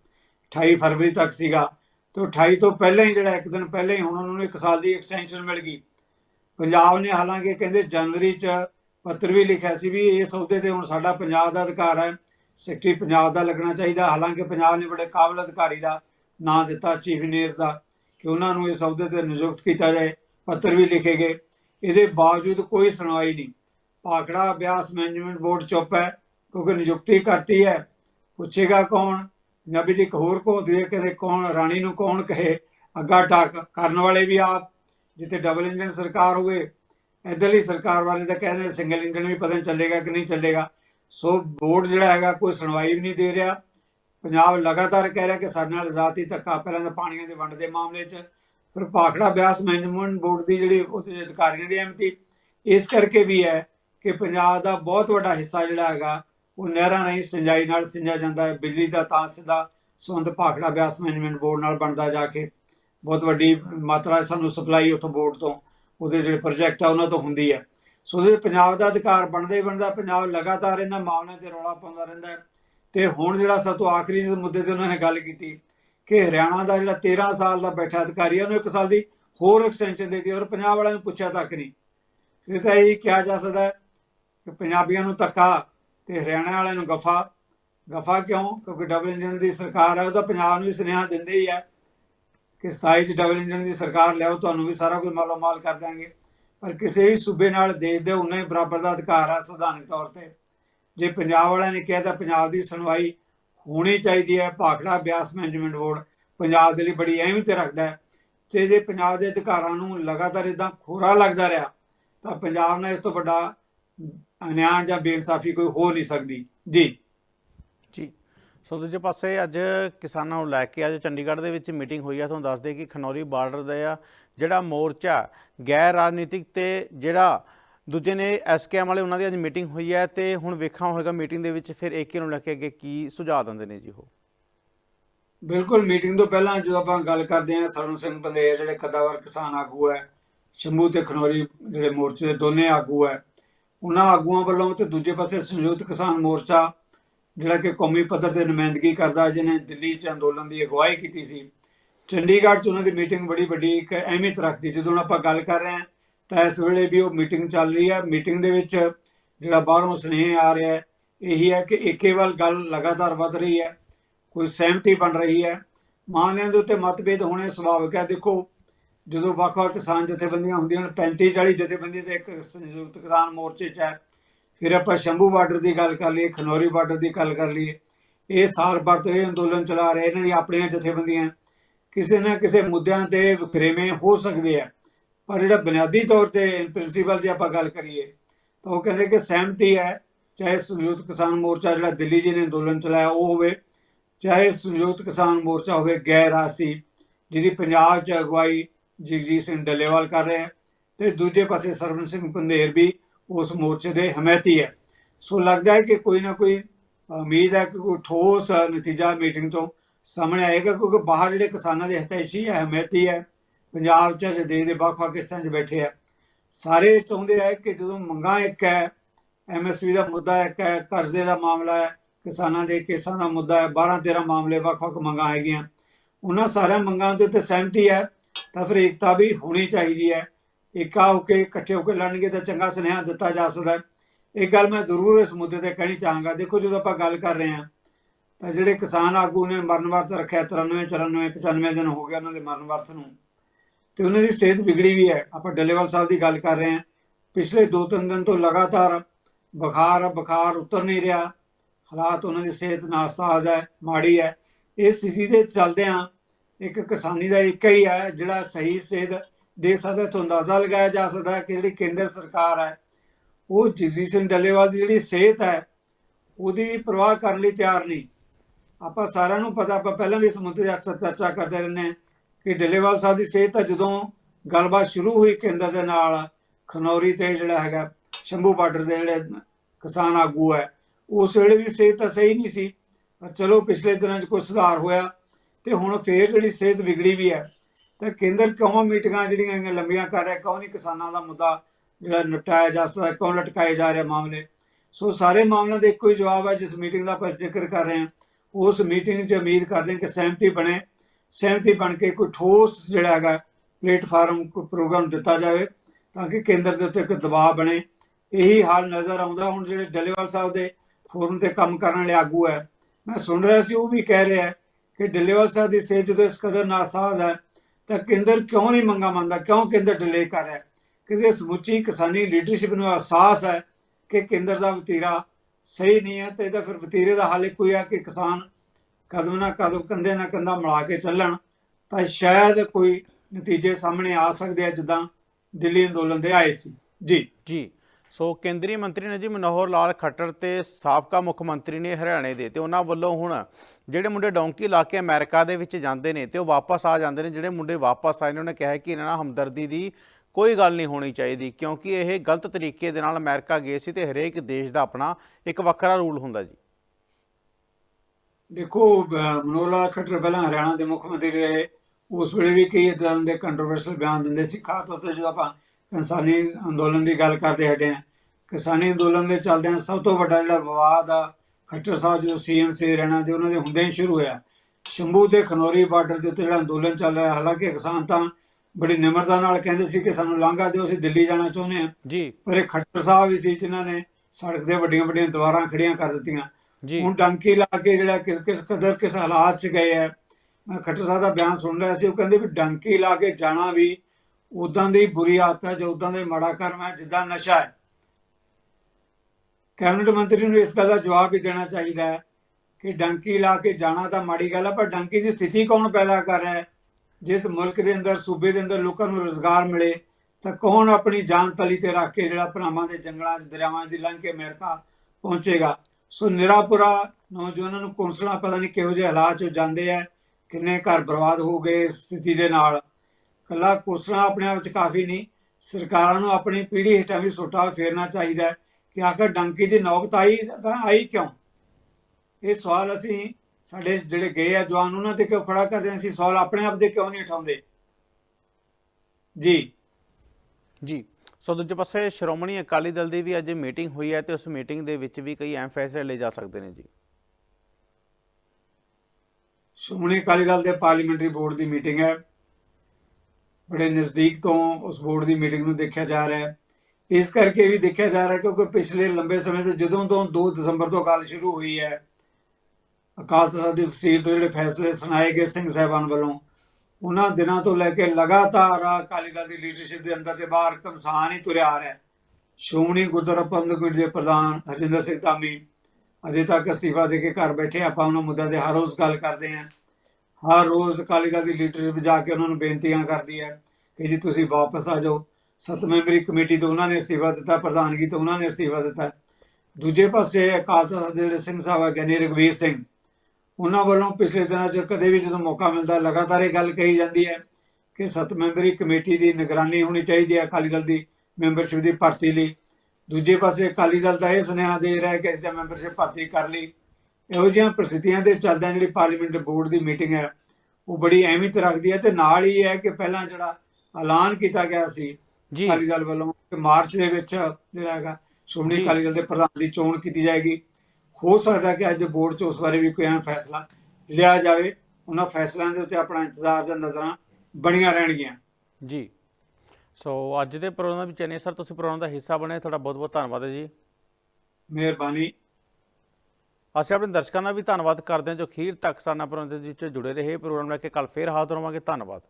28 ਫਰਵਰੀ ਤੱਕ ਸੀਗਾ। ਤੇ 28 ਤੋਂ ਪਹਿਲਾਂ ਹੀ ਜਿਹੜਾ ਇੱਕ ਦਿਨ ਪਹਿਲਾਂ ਹੀ ਹੁਣ ਉਹਨਾਂ ਨੂੰ ਇੱਕ ਸਾਲ ਦੀ ਐਕਸਟੈਂਸ਼ਨ ਮਿਲ ਗਈ। ਪੰਜਾਬ ਨੇ ਹਾਲਾਂਕਿ ਕਹਿੰਦੇ ਜਨਵਰੀ 'ਚ ਪੱਤਰ ਵੀ ਲਿਖਿਆ ਸੀ ਵੀ ਇਸ ਅਹੁਦੇ ਤੇ ਹੁਣ ਸਾਡਾ ਪੰਜਾਬ ਦਾ ਅਧਿਕਾਰ ਹੈ, ਸੈਕਟਰੀ ਪੰਜਾਬ ਦਾ ਲੱਗਣਾ ਚਾਹੀਦਾ, ਹਾਲਾਂਕਿ ਪੰਜਾਬ ਨੇ ਬੜੇ ਕਾਬਲ ਅਧਿਕਾਰੀ ਦਾ ਨਾਂ ਦਿੱਤਾ, ਚੀਫ ਇੰਜੀਨੀਅਰ ਦਾ, ਕਿ ਉਹਨਾਂ ਨੂੰ ਇਸ ਅਹੁਦੇ ਤੇ ਨਿਯੁਕਤ ਕੀਤਾ ਜਾਏ, ਪੱਤਰ ਵੀ ਲਿਖੇ ਗਏ। ਇਹਦੇ ਬਾਵਜੂਦ ਕੋਈ ਸੁਣਵਾਈ ਨਹੀਂ। ਭਾਖੜਾ ਅਭਿਆਸ ਮੈਨੇਜਮੈਂਟ ਬੋਰਡ ਚੁੱਪ ਹੈ, ਕਿਉਂਕਿ ਨਿਯੁਕਤੀ ਕਰਤੀ ਹੈ। ਪੁੱਛੇਗਾ ਕੌਣ? ਪੰਜਾਬੀ ਦੀ ਇੱਕ ਹੋਰ ਕਹਾਵਤ ਹੈ ਕਿ ਕੌਣ, ਰਾਣੀ ਨੂੰ ਕੌਣ ਕਹੇ? ਅੱਗਾ ਟਾਕ ਕਰਨ ਵਾਲੇ ਵੀ ਆਪ। ਜਿੱਥੇ ਡਬਲ ਇੰਜਨ ਸਰਕਾਰ ਹੋਵੇ, ਇੱਧਰਲੀ ਸਰਕਾਰ ਵਾਲੇ ਤਾਂ ਕਹਿ ਰਹੇ ਸਿੰਗਲ ਇੰਜਨ ਵੀ ਪਤਾ ਨਹੀਂ ਚੱਲੇਗਾ ਕਿ ਨਹੀਂ ਚੱਲੇਗਾ। ਸੋ ਬੋਰਡ ਜਿਹੜਾ ਹੈਗਾ ਕੋਈ ਸੁਣਵਾਈ ਵੀ ਨਹੀਂ ਦੇ ਰਿਹਾ। ਪੰਜਾਬ ਲਗਾਤਾਰ ਕਹਿ ਰਿਹਾ ਕਿ ਸਾਡੇ ਨਾਲ ਜ਼ਾਤੀ ਧੱਕਾ, ਪਹਿਲਾਂ ਤਾਂ ਪਾਣੀਆਂ ਦੇ ਵੰਡ ਦੇ ਮਾਮਲੇ 'ਚ। ਫਿਰ ਭਾਖੜਾ ਬਿਆਸ ਮੈਨੇਜਮੈਂਟ ਬੋਰਡ ਦੀ ਜਿਹੜੀ ਉਹਦੇ ਅਧਿਕਾਰੀਆਂ ਦੀ ਅਹਿਮਤੀ ਇਸ ਕਰਕੇ ਵੀ ਹੈ ਕਿ ਪੰਜਾਬ ਦਾ ਬਹੁਤ ਵੱਡਾ ਹਿੱਸਾ ਜਿਹੜਾ ਹੈਗਾ, ਉਹ ਨਹਿਰਾਂ ਰਾਹੀਂ ਸਿੰਜਾਈ ਨਾਲ ਸਿੰਜਿਆ ਜਾਂਦਾ ਹੈ। ਬਿਜਲੀ ਦਾ ਤਾਂ ਸਿੱਧਾ ਸੰਬੰਧ ਭਾਖੜਾ ਬਿਆਸ ਮੈਨੇਜਮੈਂਟ ਬੋਰਡ ਨਾਲ ਬਣਦਾ ਜਾ ਕੇ। ਬਹੁਤ ਵੱਡੀ ਮਾਤਰਾ ਸਾਨੂੰ ਸਪਲਾਈ ਉੱਥੋਂ ਬੋਰਡ ਤੋਂ, ਉਹਦੇ ਜਿਹੜੇ ਪ੍ਰੋਜੈਕਟ ਆ, ਉਹਨਾਂ ਤੋਂ ਹੁੰਦੀ ਹੈ ਸੋ ਉਹਦੇ ਪੰਜਾਬ ਦਾ ਅਧਿਕਾਰ ਬਣਦਾ ਬਣਦਾ, ਪੰਜਾਬ ਲਗਾਤਾਰ ਇਹਨਾਂ ਮਾਮਲਿਆਂ ਤੇ ਰੌਲਾ ਪਾਉਂਦਾ ਰਹਿੰਦਾ ਹੈ। ਤੇ ਹੁਣ ਜਿਹੜਾ ਸਭ ਤੋਂ ਆਖਰੀ ਮੁੱਦੇ ਤੇ ਉਹਨਾਂ ਨੇ ਗੱਲ ਕੀਤੀ, ਕਿ ਹਰਿਆਣਾ ਦਾ ਜਿਹੜਾ 13 ਸਾਲ ਦਾ ਬੈਠਾ ਅਧਿਕਾਰੀ ਉਹਨੂੰ ਇੱਕ ਸਾਲ ਦੀ ਹੋਰ ਐਕਸਟੈਂਸ਼ਨ ਦੇ ਦਿੱਤੀ ਔਰ ਪੰਜਾਬ ਵਾਲਿਆਂ ਨੂੰ ਪੁੱਛਿਆ ਤੱਕ ਨਹੀਂ। ਫਿਰ ਤਾਂ ਇਹ ਕਿਹਾ ਜਾ ਸਕਦਾ ਹੈ ਕਿ ਪੰਜਾਬੀਆਂ ਨੂੰ ਧੱਕਾ ਤੇ ਹਰਿਆਣਾ ਵਾਲਿਆਂ ਨੂੰ ਗਫਾ। ਗਫਾ ਕਿਉਂ? ਕਿਉਂਕਿ ਡਬਲ ਇੰਜਨ ਦੀ ਸਰਕਾਰ ਹੈ ਉਹਦਾ ਪੰਜਾਬ ਨੂੰ ਵੀ ਸੁਨੇਹਾ ਦਿੰਦੇ ਹੀ ਹੈ ਕਿ 27 ਚ ਡਬਲ ਇੰਜਨ ਦੀ ਸਰਕਾਰ ਲਿਆਓ, ਤੁਹਾਨੂੰ ਵੀ ਸਾਰਾ ਕੁਝ ਮਾਲੋ ਮਾਲ ਕਰ ਦਾਂਗੇ ਪਰ ਕਿਸੇ ਵੀ ਸੂਬੇ ਨਾਲ ਦੇਸ਼ ਦੇ ਉਨਾ ਹੀ ਬਰਾਬਰ ਦਾ ਅਧਿਕਾਰ ਹੈ ਸੰਵਿਧਾਨਕ ਤੌਰ ਤੇ। ਜੇ ਪੰਜਾਬ ਵਾਲਿਆਂ ਨੇ ਕਿਹਾ ਤਾਂ ਪੰਜਾਬ ਦੀ ਸੁਣਵਾਈ ਹੋਣੀ ਚਾਹੀਦੀ ਹੈ। ਭਾਖੜਾ ਬਿਆਸ ਮੈਨੇਜਮੈਂਟ ਬੋਰਡ ਪੰਜਾਬ ਦੇ ਲਈ ਬੜੀ ਅਹਿਮੀਅਤ ਰੱਖਦਾ ਹੈ। ਤੇ ਜੇ ਪੰਜਾਬ ਦੇ ਅਧਿਕਾਰਾਂ ਨੂੰ ਲਗਾਤਾਰ ਇਦਾਂ ਖੋਰਾ ਲੱਗਦਾ ਰਿਹਾ, ਤਾਂ ਪੰਜਾਬ ਨਾਲ ਇਸ ਤੋਂ ਵੱਡਾ ਅਨਿਆਂ ਜਾਂ ਬੇਇਨਸਾਫੀ ਕੋਈ ਹੋ ਨਹੀਂ ਸਕਦੀ। ਜੀ। ਜੀ। ਸੋ ਦੂਜੇ ਪਾਸੇ ਅੱਜ ਕਿਸਾਨਾਂ ਨੂੰ ਲੈ ਕੇ ਅੱਜ ਚੰਡੀਗੜ੍ਹ ਦੇ ਵਿੱਚ ਮੀਟਿੰਗ ਹੋਈ ਆ। ਤੁਹਾਨੂੰ ਦੱਸ ਦੇ ਕਿ ਖਨੌਰੀ ਬਾਰਡਰ ਦਾ ਜਿਹੜਾ ਮੋਰਚਾ ਗੈਰ ਰਾਜਨੀਤਿਕ ਤੇ ਜਿਹੜਾ ਦੂਜੇ ਨੇ ਐਸਕੇਐਮ ਵਾਲੇ ਉਹਨਾਂ ਦੀ ਅੱਜ ਮੀਟਿੰਗ ਹੋਈ ਹੈ ਤੇ ਹੁਣ ਵੇਖਾਂ ਹੋਏਗਾ ਮੀਟਿੰਗ ਦੇ ਵਿੱਚ ਫਿਰ ਏਕੇ ਨੂੰ ਲੈ ਕੇ ਅੱਗੇ ਕੀ ਸੁਝਾਅ ਦਿੰਦੇ ਨੇ ਜੀ ਉਹ। ਬਿਲਕੁਲ, ਮੀਟਿੰਗ ਤੋਂ ਪਹਿਲਾਂ ਜਦੋਂ ਆਪਾਂ ਗੱਲ ਕਰਦੇ ਹਾਂ ਸਰਵਨ ਸਿੰਘ ਪੰਦੇਰ ਜਿਹੜੇ ਕਦਾਵਰ ਕਿਸਾਨ ਆਗੂ ਹੈ, ਸ਼ੰਭੂ ਤੇ ਖਨੌਰੀ ਜਿਹੜੇ ਮੋਰਚੇ ਦੇ ਦੋਨੇ ਆਗੂ ਹੈ, ਉਹਨਾਂ ਆਗੂਆਂ ਵੱਲੋਂ ਤੇ ਦੂਜੇ ਪਾਸੇ ਸੰਯੁਕਤ ਕਿਸਾਨ ਮੋਰਚਾ ਜਿਹੜਾ ਕਿ ਕੌਮੀ ਪੱਧਰ ਤੇ ਨੁਮਾਇੰਦਗੀ ਕਰਦਾ, ਜਿਹਨੇ ਦਿੱਲੀ 'ਚ ਅੰਦੋਲਨ ਦੀ ਅਗਵਾਈ ਕੀਤੀ ਸੀ। ਚੰਡੀਗੜ੍ਹ 'ਚ ਉਹਨਾਂ ਦੀ ਮੀਟਿੰਗ ਬੜੀ ਵੱਡੀ ਇੱਕ ਅਹਿਮੀਅਤ ਰੱਖਦੀ। ਜਦੋਂ ਹੁਣ ਆਪਾਂ ਗੱਲ ਕਰ ਰਹੇ ਹਾਂ, ਤਾਂ ਇਸ ਵੇਲੇ ਵੀ ਉਹ ਮੀਟਿੰਗ ਚੱਲ ਰਹੀ ਹੈ। ਮੀਟਿੰਗ ਦੇ ਵਿੱਚ ਜਿਹੜਾ ਬਾਹਰੋਂ ਸੁਨੇਹੇ ਆ ਰਿਹਾ ਹੈ, ਇਹੀ ਹੈ ਕਿ ਏਕੇ ਵੱਲ ਗੱਲ ਲਗਾਤਾਰ ਵੱਧ ਰਹੀ ਹੈ, ਕੋਈ ਸਹਿਮਤੀ ਬਣ ਰਹੀ ਹੈ। ਮਾਨਿਆਂ ਦੇ ਉੱਤੇ ਮਤਭੇਦ ਹੋਣੇ ਸੁਭਾਵਿਕ ਹੈ। ਦੇਖੋ, ਜਦੋਂ ਵੱਖ-ਵੱਖ ਕਿਸਾਨ ਜਥੇਬੰਦੀਆਂ ਹੁੰਦੀਆਂ ਹਨ 35 40 ਜਥੇਬੰਦੀਆਂ ਤੇ ਇੱਕ ਸੰਯੁਕਤ ਕਿਸਾਨ ਮੋਰਚੇ 'ਚ ਹੈ ਫਿਰ ਆਪਾਂ ਸ਼ੰਭੂ ਬਾਰਡਰ ਦੀ ਗੱਲ ਕਰ ਲਈਏ, ਖਨੌਰੀ ਬਾਰਡਰ ਦੀ ਗੱਲ ਕਰ ਲਈਏ, ਇਹ ਸਾਲ ਭਰ ਤੋਂ ਇਹ ਅੰਦੋਲਨ ਚਲਾ ਰਹੇ ਇਹਨਾਂ ਦੀਆਂ ਆਪਣੀਆਂ ਜਥੇਬੰਦੀਆਂ। ਕਿਸੇ ਨਾ ਕਿਸੇ ਮੁੱਦਿਆਂ ਤੇ ਵਿਖਰੇਵੇਂ ਹੋ ਸਕਦੇ ਆ। ਪਰ ਜਿਹੜਾ ਬੁਨਿਆਦੀ ਤੌਰ ਤੇ ਪ੍ਰਿੰਸੀਪਲ ਜੇ ਆਪਾਂ ਗੱਲ ਕਰੀਏ, ਤਾਂ ਉਹ ਕਹਿੰਦੇ ਕਿ ਸਹਿਮਤੀ ਹੈ, ਚਾਹੇ ਸੰਯੁਕਤ ਕਿਸਾਨ ਮੋਰਚਾ ਜਿਹੜਾ ਦਿੱਲੀ ਜੀ ਨੇ ਅੰਦੋਲਨ ਚਲਾਇਆ ਉਹ ਹੋਵੇ, ਚਾਹੇ ਸੰਯੁਕਤ ਕਿਸਾਨ ਮੋਰਚਾ ਹੋਵੇ ਗੈਰ ਰਾਸੀ ਜਿਹਦੀ ਪੰਜਾਬ 'ਚ ਅਗਵਾਈ ਜਗਜੀਤ ਸਿੰਘ ਡੱਲੇਵਾਲ ਕਰ ਰਿਹਾ ਹੈ, ਤੇ ਦੂਜੇ ਪਾਸੇ ਸਰਵਨ ਸਿੰਘ ਪੰਧੇਰ ਵੀ ਉਸ ਮੋਰਚੇ ਦੇ ਹਮਾਇਤੀ ਹੈ। ਸੋ ਲੱਗਦਾ ਹੈ ਕਿ ਕੋਈ ਨਾ ਕੋਈ ਉਮੀਦ ਹੈ ਕਿ ਕੋਈ ਠੋਸ ਨਤੀਜਾ ਮੀਟਿੰਗ ਤੋਂ ਸਾਹਮਣੇ ਆਏਗਾ, ਕਿਉਂਕਿ ਬਾਹਰ ਜਿਹੜੇ ਕਿਸਾਨਾਂ ਦੇ ਹਤੈਸ਼ੀ ਹੈ ਹਮਾਇਤੀ ਹੈ, ਪੰਜਾਬ 'ਚ ਜਾਂ ਦੇਸ਼ ਦੇ ਵੱਖ-ਵੱਖ ਹਿੱਸਿਆਂ 'ਚ ਬੈਠੇ ਆ। ਸਾਰੇ ਚਾਹੁੰਦੇ ਆ ਕਿ ਜਦੋਂ ਮੰਗਾਂ ਇੱਕ ਹੈ ਐਮਐਸਪੀ ਦਾ ਮੁੱਦਾ ਇੱਕ ਹੈ, ਕਰਜ਼ੇ ਦਾ ਮਾਮਲਾ ਹੈ, ਕਿਸਾਨਾਂ ਦੇ ਕੇਸਾਂ ਦਾ ਮੁੱਦਾ ਹੈ 12 13 ਮਾਮਲੇ ਵੱਖ-ਵੱਖ ਮੰਗਾਂ ਹੈਗੀਆਂ। ਉਹਨਾਂ ਸਾਰਿਆਂ ਮੰਗਾਂ ਦੇ ਉੱਤੇ ਸਹਿਮਤੀ ਹੈ, ਤਾਂ ਫਿਰ ਏਕਤਾ ਵੀ ਹੋਣੀ ਚਾਹੀਦੀ ਹੈ। ਏਕਾ ਹੋ ਕੇ, ਇਕੱਠੇ ਹੋ ਕੇ ਲੜਨਗੇ ਤਾਂ ਚੰਗਾ ਸੁਨੇਹਾ ਦਿੱਤਾ ਜਾ ਸਕਦਾ ਹੈ। ਇੱਕ ਗੱਲ ਮੈਂ ਜ਼ਰੂਰ ਇਸ ਮੁੱਦੇ ਤੇ ਕਹਿਣੀ ਚਾਹਾਂਗਾ। ਦੇਖੋ, ਜਦੋਂ ਆਪਾਂ ਗੱਲ ਕਰ ਰਹੇ ਹਾਂ, ਤਾਂ ਜਿਹੜੇ ਕਿਸਾਨ ਆਗੂ ਨੇ ਮਰਨ ਵਰਤ ਰੱਖਿਆ 93 94 95 ਦਿਨ ਹੋ ਗਏ ਉਹਨਾਂ ਦੇ ਮਰਨ ਵਰਤ ਨੂੰ। ਤੇ ਉਹਨਾਂ ਦੀ ਸਿਹਤ ਵਿਗੜੀ ਵੀ ਹੈ। ਆਪਾਂ ਡੱਲੇਵਾਲ ਸਾਹਿਬ ਦੀ ਗੱਲ ਕਰ ਰਹੇ ਹਾਂ। ਪਿਛਲੇ 2-3 ਦਿਨ ਤੋਂ ਲਗਾਤਾਰ ਬੁਖਾਰ ਬੁਖਾਰ ਉਤਰ ਨਹੀਂ ਰਿਹਾ। ਹਾਲਾਤ ਉਹਨਾਂ ਦੀ ਸਿਹਤ ਨਾਸਾਜ਼ ਹੈ, ਮਾੜੀ ਹੈ। ਇਸ ਸਥਿਤੀ ਦੇ ਚੱਲਦਿਆਂ ਇੱਕ ਕਿਸਾਨੀ ਦਾ ਇੱਕ ਹੀ ਹੈ, ਜਿਹੜਾ ਸਹੀ ਸਿਹਤ ਦੇ ਸਕਦਾ ਤੋਂ ਅੰਦਾਜ਼ਾ ਲਗਾਇਆ ਜਾ ਸਕਦਾ ਕਿ ਜਿਹੜੀ ਕੇਂਦਰ ਸਰਕਾਰ ਹੈ, ਉਹ ਜਗਜੀਤ ਸਿੰਘ ਡੱਲੇਵਾਲ ਦੀ ਜਿਹੜੀ ਸਿਹਤ ਹੈ, ਉਹਦੀ ਵੀ ਪਰਵਾਹ ਕਰਨ ਲਈ ਤਿਆਰ ਨਹੀਂ। ਆਪਾਂ ਸਾਰਿਆਂ ਨੂੰ ਪਤਾ, ਆਪਾਂ ਪਹਿਲਾਂ ਵੀ ਇਸ ਮੁੱਦੇ ਤੇ ਅਕਸਰ ਚਰਚਾ ਕਰਦੇ ਰਹਿੰਦੇ ਹਾਂ ਕਿ ਡੱਲੇਵਾਲ ਸਾਹਿਬ ਦੀ ਸਿਹਤ ਤਾਂ ਜਦੋਂ ਗੱਲਬਾਤ ਸ਼ੁਰੂ ਹੋਈ ਕੇਂਦਰ ਦੇ ਨਾਲ, ਖਨੌਰੀ ਤੇ ਜਿਹੜਾ ਹੈਗਾ, ਸ਼ੰਭੂ ਬਾਰਡਰ ਦੇ ਜਿਹੜੇ ਕਿਸਾਨ ਆਗੂ ਹੈ, ਉਸ ਵੇਲੇ ਵੀ ਸਿਹਤ ਤਾਂ ਸਹੀ ਨਹੀਂ ਸੀ। ਪਰ ਚਲੋ ਪਿਛਲੇ ਦਿਨਾਂ 'ਚ ਕੋਈ ਸੁਧਾਰ ਹੋਇਆ ਤੇ ਹੁਣ ਫੇਰ ਜਿਹੜੀ ਸਿਹਤ ਵਿਗੜੀ ਵੀ ਹੈ ਤਾਂ ਕੇਂਦਰ ਕਿਉਂ ਮੀਟਿੰਗਾਂ ਜਿਹੜੀਆਂ ਹੈਗੀਆਂ ਲੰਬੀਆਂ ਕਰ ਰਿਹਾ, ਕਿਉਂ ਨਹੀਂ ਕਿਸਾਨਾਂ ਦਾ ਮੁੱਦਾ ਜਿਹੜਾ ਨਿਪਟਾਇਆ ਜਾ ਸਕਦਾ, ਕਿਉਂ ਲਟਕਾਏ ਜਾ ਰਹੇ ਮਾਮਲੇ? ਸੋ ਸਾਰੇ ਮਾਮਲਿਆਂ ਦਾ ਇੱਕੋ ਹੀ ਜਵਾਬ ਹੈ, ਜਿਸ ਮੀਟਿੰਗ ਦਾ ਆਪਾਂ ਜ਼ਿਕਰ ਕਰ ਰਹੇ ਹਾਂ। ਉਸ ਮੀਟਿੰਗ 'ਚ ਉਮੀਦ ਕਰਦੇ ਹਾਂ ਕਿ ਸਹਿਮਤੀ ਬਣੇ। ਸਹਿਮਤੀ ਬਣ ਕੇ ਕੋਈ ਠੋਸ ਜਿਹੜਾ ਹੈਗਾ ਪਲੇਟਫਾਰਮ, ਕੋਈ ਪ੍ਰੋਗਰਾਮ ਦਿੱਤਾ ਜਾਵੇ ਤਾਂ ਕਿ ਕੇਂਦਰ ਦੇ ਉੱਤੇ ਇੱਕ ਦਬਾਅ ਬਣੇ। ਇਹੀ ਹਾਲ ਨਜ਼ਰ ਆਉਂਦਾ। ਹੁਣ ਜਿਹੜੇ ਡੱਲੇਵਾਲ ਸਾਹਿਬ ਦੇ ਫੋਰਮ ਤੇ ਕੰਮ ਕਰਨ ਵਾਲੇ ਆਗੂ ਹੈ, ਮੈਂ ਸੁਣ ਰਿਹਾ ਸੀ, ਉਹ ਵੀ ਕਹਿ ਰਿਹਾ ਕਿ ਡੱਲੇਵਾਲ ਸਾਹਿਬ ਦੀ ਸਿਹਤ ਜਦੋਂ ਇਸ ਕਦਰ ਨਾਸਾਜ਼ ਹੈ ਤਾਂ ਕੇਂਦਰ ਕਿਉਂ ਨਹੀਂ ਮੰਗਾ ਮੰਨਦਾ? ਕਿਉਂ ਕੇਂਦਰ ਡਿਲੇ ਕਰ ਰਿਹਾ? ਕਿਸੇ ਸਮੁੱਚੀ ਕਿਸਾਨੀ ਲੀਡਰਸ਼ਿਪ ਨੂੰ ਅਹਿਸਾਸ ਹੈ ਕਿ ਕੇਂਦਰ ਦਾ ਵਤੀਰਾ ਸਹੀ ਨਹੀਂ ਹੈ ਤੇ ਇਹਦਾ ਫਿਰ ਵਤੀਰੇ ਦਾ ਹੱਲ ਇੱਕੋ ਹੈ ਕਿ ਕਿਸਾਨ ਕਦਮ ਨਾ ਕਦਮ, ਕੰਧੇ ਨਾਲ ਕੰਧਾ ਮਿਲਾ ਕੇ ਚੱਲਣ। ਤਾਂ ਸ਼ਾਇਦ ਕੋਈ ਨਤੀਜੇ ਸਾਹਮਣੇ ਆ ਸਕਦੇ ਆ ਜਿੱਦਾਂ ਦਿੱਲੀ ਅੰਦੋਲਨ ਦੇ ਆਏ ਸੀ। ਜੀ। ਜੀ। ਸੋ ਕੇਂਦਰੀ ਮੰਤਰੀ ਨੇ ਜੀ ਮਨੋਹਰ ਲਾਲ ਖੱਟਰ ਤੇ ਸਾਬਕਾ ਮੁੱਖ ਮੰਤਰੀ ਨੇ ਹਰਿਆਣੇ ਦੇ ਤੇ ਉਹਨਾਂ ਵੱਲੋਂ ਹੁਣ ਜਿਹੜੇ ਮੁੰਡੇ ਡੌਂਕੀ ਲਾ ਕੇ ਅਮਰੀਕਾ ਦੇ ਵਿੱਚ ਜਾਂਦੇ ਨੇ ਤੇ ਉਹ ਵਾਪਸ ਆ ਜਾਂਦੇ ਨੇ, ਜਿਹੜੇ ਮੁੰਡੇ ਵਾਪਸ ਆਏ ਨੇ, ਉਹਨੇ ਕਿਹਾ ਕਿ ਇਹਨਾਂ ਨਾਲ ਹਮਦਰਦੀ ਦੀ ਕੋਈ ਗੱਲ ਨਹੀਂ ਹੋਣੀ ਚਾਹੀਦੀ ਕਿਉਂਕਿ ਇਹ ਗਲਤ ਤਰੀਕੇ ਦੇ ਨਾਲ ਅਮਰੀਕਾ ਗਏ ਸੀ ਤੇ ਹਰੇਕ ਦੇਸ਼ ਦਾ ਆਪਣਾ ਇੱਕ ਵੱਖਰਾ ਰੂਲ ਹੁੰਦਾ ਜੀ। ਦੇਖੋ ਮਨੋਹਰ ਲਾਲ ਖੱਟਰ ਪਹਿਲਾਂ ਹਰਿਆਣਾ ਦੇ ਮੁੱਖ ਮੰਤਰੀ ਰਹੇ, ਉਸ ਵੇਲੇ ਵੀ ਕਈ ਇਦਾਂ ਦੇ ਕੰਟਰੋਵਰਸ਼ਲ ਬਿਆਨ ਦਿੰਦੇ ਸੀ, ਖਾਸ ਤੌਰ ਤੇ ਜਦੋਂ ਆਪਾਂ ਕਿਸਾਨੀ ਅੰਦੋਲਨ ਦੀ ਗੱਲ ਕਰਦੇ ਹਟੇ ਹਾਂ ਕਿਸਾਨੀ ਅੰਦੋਲਨ ਦੇ ਚੱਲਦਿਆਂ ਸਭ ਤੋਂ ਵੱਡਾ ਜਿਹੜਾ ਵਿਵਾਦ ਆ ਖੱਟਰ ਸਾਹਿਬ ਜਦੋਂ ਸੀਐਮ ਸੀ ਹਰਿਆਣਾ ਦੇ ਉਹਨਾਂ ਦੇ ਹੁੰਦੇ ਹੀ ਸ਼ੁਰੂ ਹੋਇਆ। ਸ਼ੰਭੂ ਤੇ ਖਨੌਰੀ ਬਾਰਡਰ ਦੇ ਉੱਤੇ ਜਿਹੜਾ ਅੰਦੋਲਨ ਚੱਲ ਰਿਹਾ ਹਾਲਾਂਕਿ ਕਿਸਾਨ ਤਾਂ ਬੜੀ ਨਿਮਰਤਾ ਨਾਲ ਕਹਿੰਦੇ ਸੀ ਕਿ ਸਾਨੂੰ ਲਾਂਘਾ ਦਿਓ ਅਸੀਂ ਦਿੱਲੀ ਜਾਣਾ ਚਾਹੁੰਦੇ ਹਾਂ। ਜੀ। ਪਰ ਇਹ ਖੱਟਰ ਸਾਹਿਬ ਵੀ ਸੀ ਜਿਨ੍ਹਾਂ ਨੇ ਸੜਕ ਦੇ ਵੱਡੀਆਂ ਵੱਡੀਆਂ ਦੀਵਾਰਾਂ ਖੜੀਆਂ ਕਰ ਦਿੱਤੀਆਂ। ਹੁਣ ਡੰਕੀ ਲਾ ਕੇ ਜਿਹੜਾ ਕਿਸ ਕਿਸ ਕਦਰ ਕਿਸ ਹਾਲਾਤ 'ਚ ਗਏ ਹੈ ਮੈਂ ਖੱਟਰ ਸਾਹਿਬ ਦਾ ਬਿਆਨ ਸੁਣ ਰਿਹਾ ਸੀ ਉਹ ਕਹਿੰਦੇ ਵੀ ਡੰਕੀ ਲਾ ਕੇ ਜਾਣਾ ਵੀ ਉਦਾਂ ਦੀ ਬੁਰੀ ਆਦਤ ਹੈ, ਜੋ ਉਦਾਂ ਦੇ ਮਾੜਾ ਕਰਮ ਹੈ, ਜਿੱਦਾਂ ਨਸ਼ਾ ਹੈ। ਕੈਬਨਿਟ ਮੰਤਰੀ ਨੂੰ ਇਸ ਗੱਲ ਦਾ ਜਵਾਬ ਵੀ ਦੇਣਾ ਚਾਹੀਦਾ ਹੈ ਕਿ ਡੰਕੀ ਲਾ ਕੇ ਜਾਣਾ ਤਾਂ ਮਾੜੀ ਗੱਲ ਹੈ, ਪਰ ਡੰਕੀ ਦੀ ਸਥਿਤੀ ਕੌਣ ਪੈਦਾ ਕਰ ਰਿਹਾ ਹੈ? ਜਿਸ ਮੁਲਕ ਦੇ ਅੰਦਰ, ਸੂਬੇ ਦੇ ਅੰਦਰ ਲੋਕਾਂ ਨੂੰ ਰੋਜ਼ਗਾਰ ਮਿਲੇ, ਤਾਂ ਕੌਣ ਆਪਣੀ ਜਾਨ ਤਲੀ ਤੇ ਰੱਖ ਕੇ ਜਿਹੜਾ ਭਰਾਵਾਂ ਦੇ ਜੰਗਲਾਂ 'ਚ ਦਰਿਆਵਾਂ ਦੀ ਲੰਘ ਕੇ ਅਮਰੀਕਾ ਪਹੁੰਚੇਗਾ? ਸੋ ਨਿਰਾਪੁਰਾ ਨੌਜਵਾਨਾਂ ਨੂੰ ਕੌਂਸਲਾਂ ਪਤਾ ਨਹੀਂ ਕਿਹੋ ਜਿਹੇ ਹਾਲਾਤ 'ਚ ਜਾਂਦੇ ਆ, ਕਿੰਨੇ ਘਰ ਬਰਬਾਦ ਹੋ ਗਏ ਸਥਿਤੀ ਦੇ ਨਾਲ। ਕੱਲਾ ਕੌਂਸਲਾਂ ਆਪਣੇ ਆਪ 'ਚ ਕਾਫੀ ਨਹੀਂ ਸਰਕਾਰਾਂ ਨੂੰ ਆਪਣੀ ਪੀੜ੍ਹੀ ਹੇਠਾਂ ਵੀ ਸੋਟਾ ਫੇਰਨਾ ਚਾਹੀਦਾ ਹੈ ਕਿ ਆਖਰ ਡੰਕੀ ਦੀ ਨੌਬਤ ਆਈ ਤਾਂ ਆਈ ਕਿਉਂ? ਇਹ ਸਵਾਲ ਅਸੀਂ ਸਾਡੇ ਜਿਹੜੇ ਗਏ ਆ ਜਵਾਨ ਉਹਨਾਂ ਤੇ ਕਿਉਂ ਖੜਾ ਕਰਦੇ ਅਸੀਂ ਸਵਾਲ ਆਪਣੇ ਆਪ ਦੇ ਕਿਉਂ ਨਹੀਂ ਉਠਾਉਂਦੇ? ਜੀ। ਜੀ। ਸੋ ਦੂਜੇ ਪਾਸੇ ਸ਼੍ਰੋਮਣੀ ਅਕਾਲੀ ਦਲ ਦੀ ਵੀ ਅੱਜ ਮੀਟਿੰਗ ਹੋਈ ਹੈ ਤੇ ਉਸ ਮੀਟਿੰਗ ਦੇ ਵਿੱਚ ਵੀ ਕਈ ਅਹਿਮ ਫੈਸਲੇ ਲਏ ਜਾ ਸਕਦੇ ਨੇ ਜੀ। ਸ਼੍ਰੋਮਣੀ ਅਕਾਲੀ ਦਲ ਦੇ ਪਾਰਲੀਮੈਂਟਰੀ ਬੋਰਡ ਦੀ ਮੀਟਿੰਗ ਹੈ। ਬੜੇ ਨਜ਼ਦੀਕ ਤੋਂ ਉਸ ਬੋਰਡ ਦੀ ਮੀਟਿੰਗ ਨੂੰ ਦੇਖਿਆ ਜਾ ਰਿਹਾ ਹੈ। ਇਸ ਕਰਕੇ ਵੀ ਦੇਖਿਆ ਜਾ ਰਿਹਾ ਕਿਉਂਕਿ ਪਿਛਲੇ ਲੰਬੇ ਸਮੇਂ ਤੋਂ ਜਦੋਂ ਤੋਂ 2 ਦਸੰਬਰ ਤੋਂ ਗੱਲ ਸ਼ੁਰੂ ਹੋਈ ਹੈ, ਅਕਾਲ ਤਖਤ ਦੀ ਤਫਸੀਲ ਤੋਂ ਜਿਹੜੇ ਫੈਸਲੇ ਸੁਣਾਏ ਗਏ ਸਿੰਘ ਸਾਹਿਬਾਨ ਵੱਲੋਂ, ਉਹਨਾਂ ਦਿਨਾਂ ਤੋਂ ਲੈ ਕੇ ਲਗਾਤਾਰ ਅਕਾਲੀ ਦਲ ਦੀ ਲੀਡਰਸ਼ਿਪ ਦੇ ਅੰਦਰ ਤੇ ਬਾਹਰ ਕਮਸਾਨ ਹੀ ਤੁਰਿਆ ਆ ਰਿਹਾ ਸ਼੍ਰੋਮਣੀ ਗੁਰਦੁਆਰਾ ਪ੍ਰਬੰਧਕ ਕਮੇਟੀ ਦੇ ਪ੍ਰਧਾਨ ਹਰਜਿੰਦਰ ਸਿੰਘ ਧਾਮੀ, ਅਜੇ ਤੱਕ ਅਸਤੀਫਾ ਦੇ ਕੇ ਘਰ ਬੈਠੇ, ਆਪਾਂ ਉਹਨਾਂ ਮੁੱਦਿਆਂ ਤੇ ਹਰ ਰੋਜ਼ ਗੱਲ ਕਰਦੇ ਹਾਂ। ਹਰ ਰੋਜ਼ ਅਕਾਲੀ ਦਲ ਦੀ ਲੀਡਰਸ਼ਿਪ ਜਾ ਕੇ ਉਹਨਾਂ ਨੂੰ ਬੇਨਤੀਆਂ ਕਰਦੀ ਹੈ ਕਿ ਜੀ ਤੁਸੀਂ ਵਾਪਸ ਆ ਜਾਓ। ਸੱਤ ਮੈਂਬਰੀ ਕਮੇਟੀ ਤੋਂ ਉਹਨਾਂ ਨੇ ਅਸਤੀਫਾ ਦਿੱਤਾ, ਪ੍ਰਧਾਨਗੀ ਤੋਂ ਉਹਨਾਂ ਨੇ ਅਸਤੀਫਾ ਦਿੱਤਾ। ਦੂਜੇ ਪਾਸੇ ਅਕਾਲ ਤਖਤ ਦੇ ਜਿਹੜੇ ਸਿੰਘ ਸਾਹਿਬ ਹੈ ਗਿਆਨੀ ਰਘਵੀਰ ਸਿੰਘ, ਉਹਨਾਂ ਵੱਲੋਂ ਪਿਛਲੇ ਦਿਨਾਂ 'ਚ ਕਦੇ ਵੀ ਜਦੋਂ ਮੌਕਾ ਮਿਲਦਾ ਲਗਾਤਾਰ ਇਹ ਗੱਲ ਕਹੀ ਜਾਂਦੀ ਹੈ ਕਿ ਸੱਤ ਮੈਂਬਰੀ ਕਮੇਟੀ ਦੀ ਨਿਗਰਾਨੀ ਹੋਣੀ ਚਾਹੀਦੀ ਹੈ ਅਕਾਲੀ ਦਲ ਦੀ ਮੈਂਬਰਸ਼ਿਪ ਦੀ ਭਰਤੀ ਲਈ। ਦੂਜੇ ਪਾਸੇ ਅਕਾਲੀ ਦਲ ਦਾ ਇਹ ਸੁਨੇਹਾ ਦੇ ਰਿਹਾ ਕਿ ਅਸੀਂ ਤਾਂ ਮੈਂਬਰਸ਼ਿਪ ਭਰਤੀ ਕਰ ਲਈ। ਇਹੋ ਜਿਹੀਆਂ ਪ੍ਰਸਥਿਤੀਆਂ ਦੇ ਚੱਲਦਿਆਂ ਜਿਹੜੀ ਪਾਰਲੀਮੈਂਟ ਬੋਰਡ ਦੀ ਮੀਟਿੰਗ ਹੈ ਉਹ ਬੜੀ ਅਹਿਮੀਅਤ ਰੱਖਦੀ ਹੈ ਤੇ ਨਾਲ ਹੀ ਹੈ ਕਿ ਪਹਿਲਾਂ ਜਿਹੜਾ ਐਲਾਨ ਕੀਤਾ ਗਿਆ ਸੀ ਜੀ। ਅਕਾਲੀ ਦਲ ਵੱਲੋਂ ਕਿ ਮਾਰਚ ਦੇ ਵਿੱਚ ਜਿਹੜਾ ਹੈਗਾ ਸ਼੍ਰੋਮਣੀ। ਅਕਾਲੀ ਦਲ ਦੇ ਪ੍ਰਧਾਨ ਦੀ ਚੋਣ ਕੀਤੀ ਜਾਏਗੀ। ਹੋ ਸਕਦਾ ਕਿ ਅੱਜ ਦੇ ਬੋਰਡ 'ਚ ਉਸ ਬਾਰੇ ਵੀ ਕੋਈ ਅਹਿਮ ਫੈਸਲਾ ਲਿਆ ਜਾਵੇ। ਉਹਨਾਂ ਫੈਸਲਿਆਂ ਦੇ ਉੱਤੇ ਆਪਣਾ ਇੰਤਜ਼ਾਰ ਜਾਂ ਨਜ਼ਰਾਂ ਬਣੀਆਂ ਰਹਿਣਗੀਆਂ। ਜੀ। ਸੋ ਅੱਜ ਦੇ ਪ੍ਰੋਗਰਾਮ ਵਿੱਚ ਨੇ ਸਰ ਤੁਸੀਂ ਪ੍ਰੋਗਰਾਮ ਦਾ ਹਿੱਸਾ ਬਣੇ। ਤੁਹਾਡਾ ਬਹੁਤ ਬਹੁਤ ਧੰਨਵਾਦ ਹੈ ਜੀ। ਮਿਹਰਬਾਨੀ। ਅਸੀਂ ਆਪਣੇ ਦਰਸ਼ਕਾਂ ਦਾ ਵੀ ਧੰਨਵਾਦ ਕਰਦੇ ਹਾਂ ਜੋ ਅਖੀਰ ਤੱਕ ਸਾਡੇ ਨਾਲ ਪ੍ਰੋਗਰਾਮ ਦੇ ਵਿੱਚ ਜੁੜੇ ਰਹੇ। ਪ੍ਰੋਗਰਾਮ ਲੈ ਕੇ ਕੱਲ ਫੇਰ ਹਾਜ਼ਰ ਹੋਵਾਂਗੇ। ਧੰਨਵਾਦ।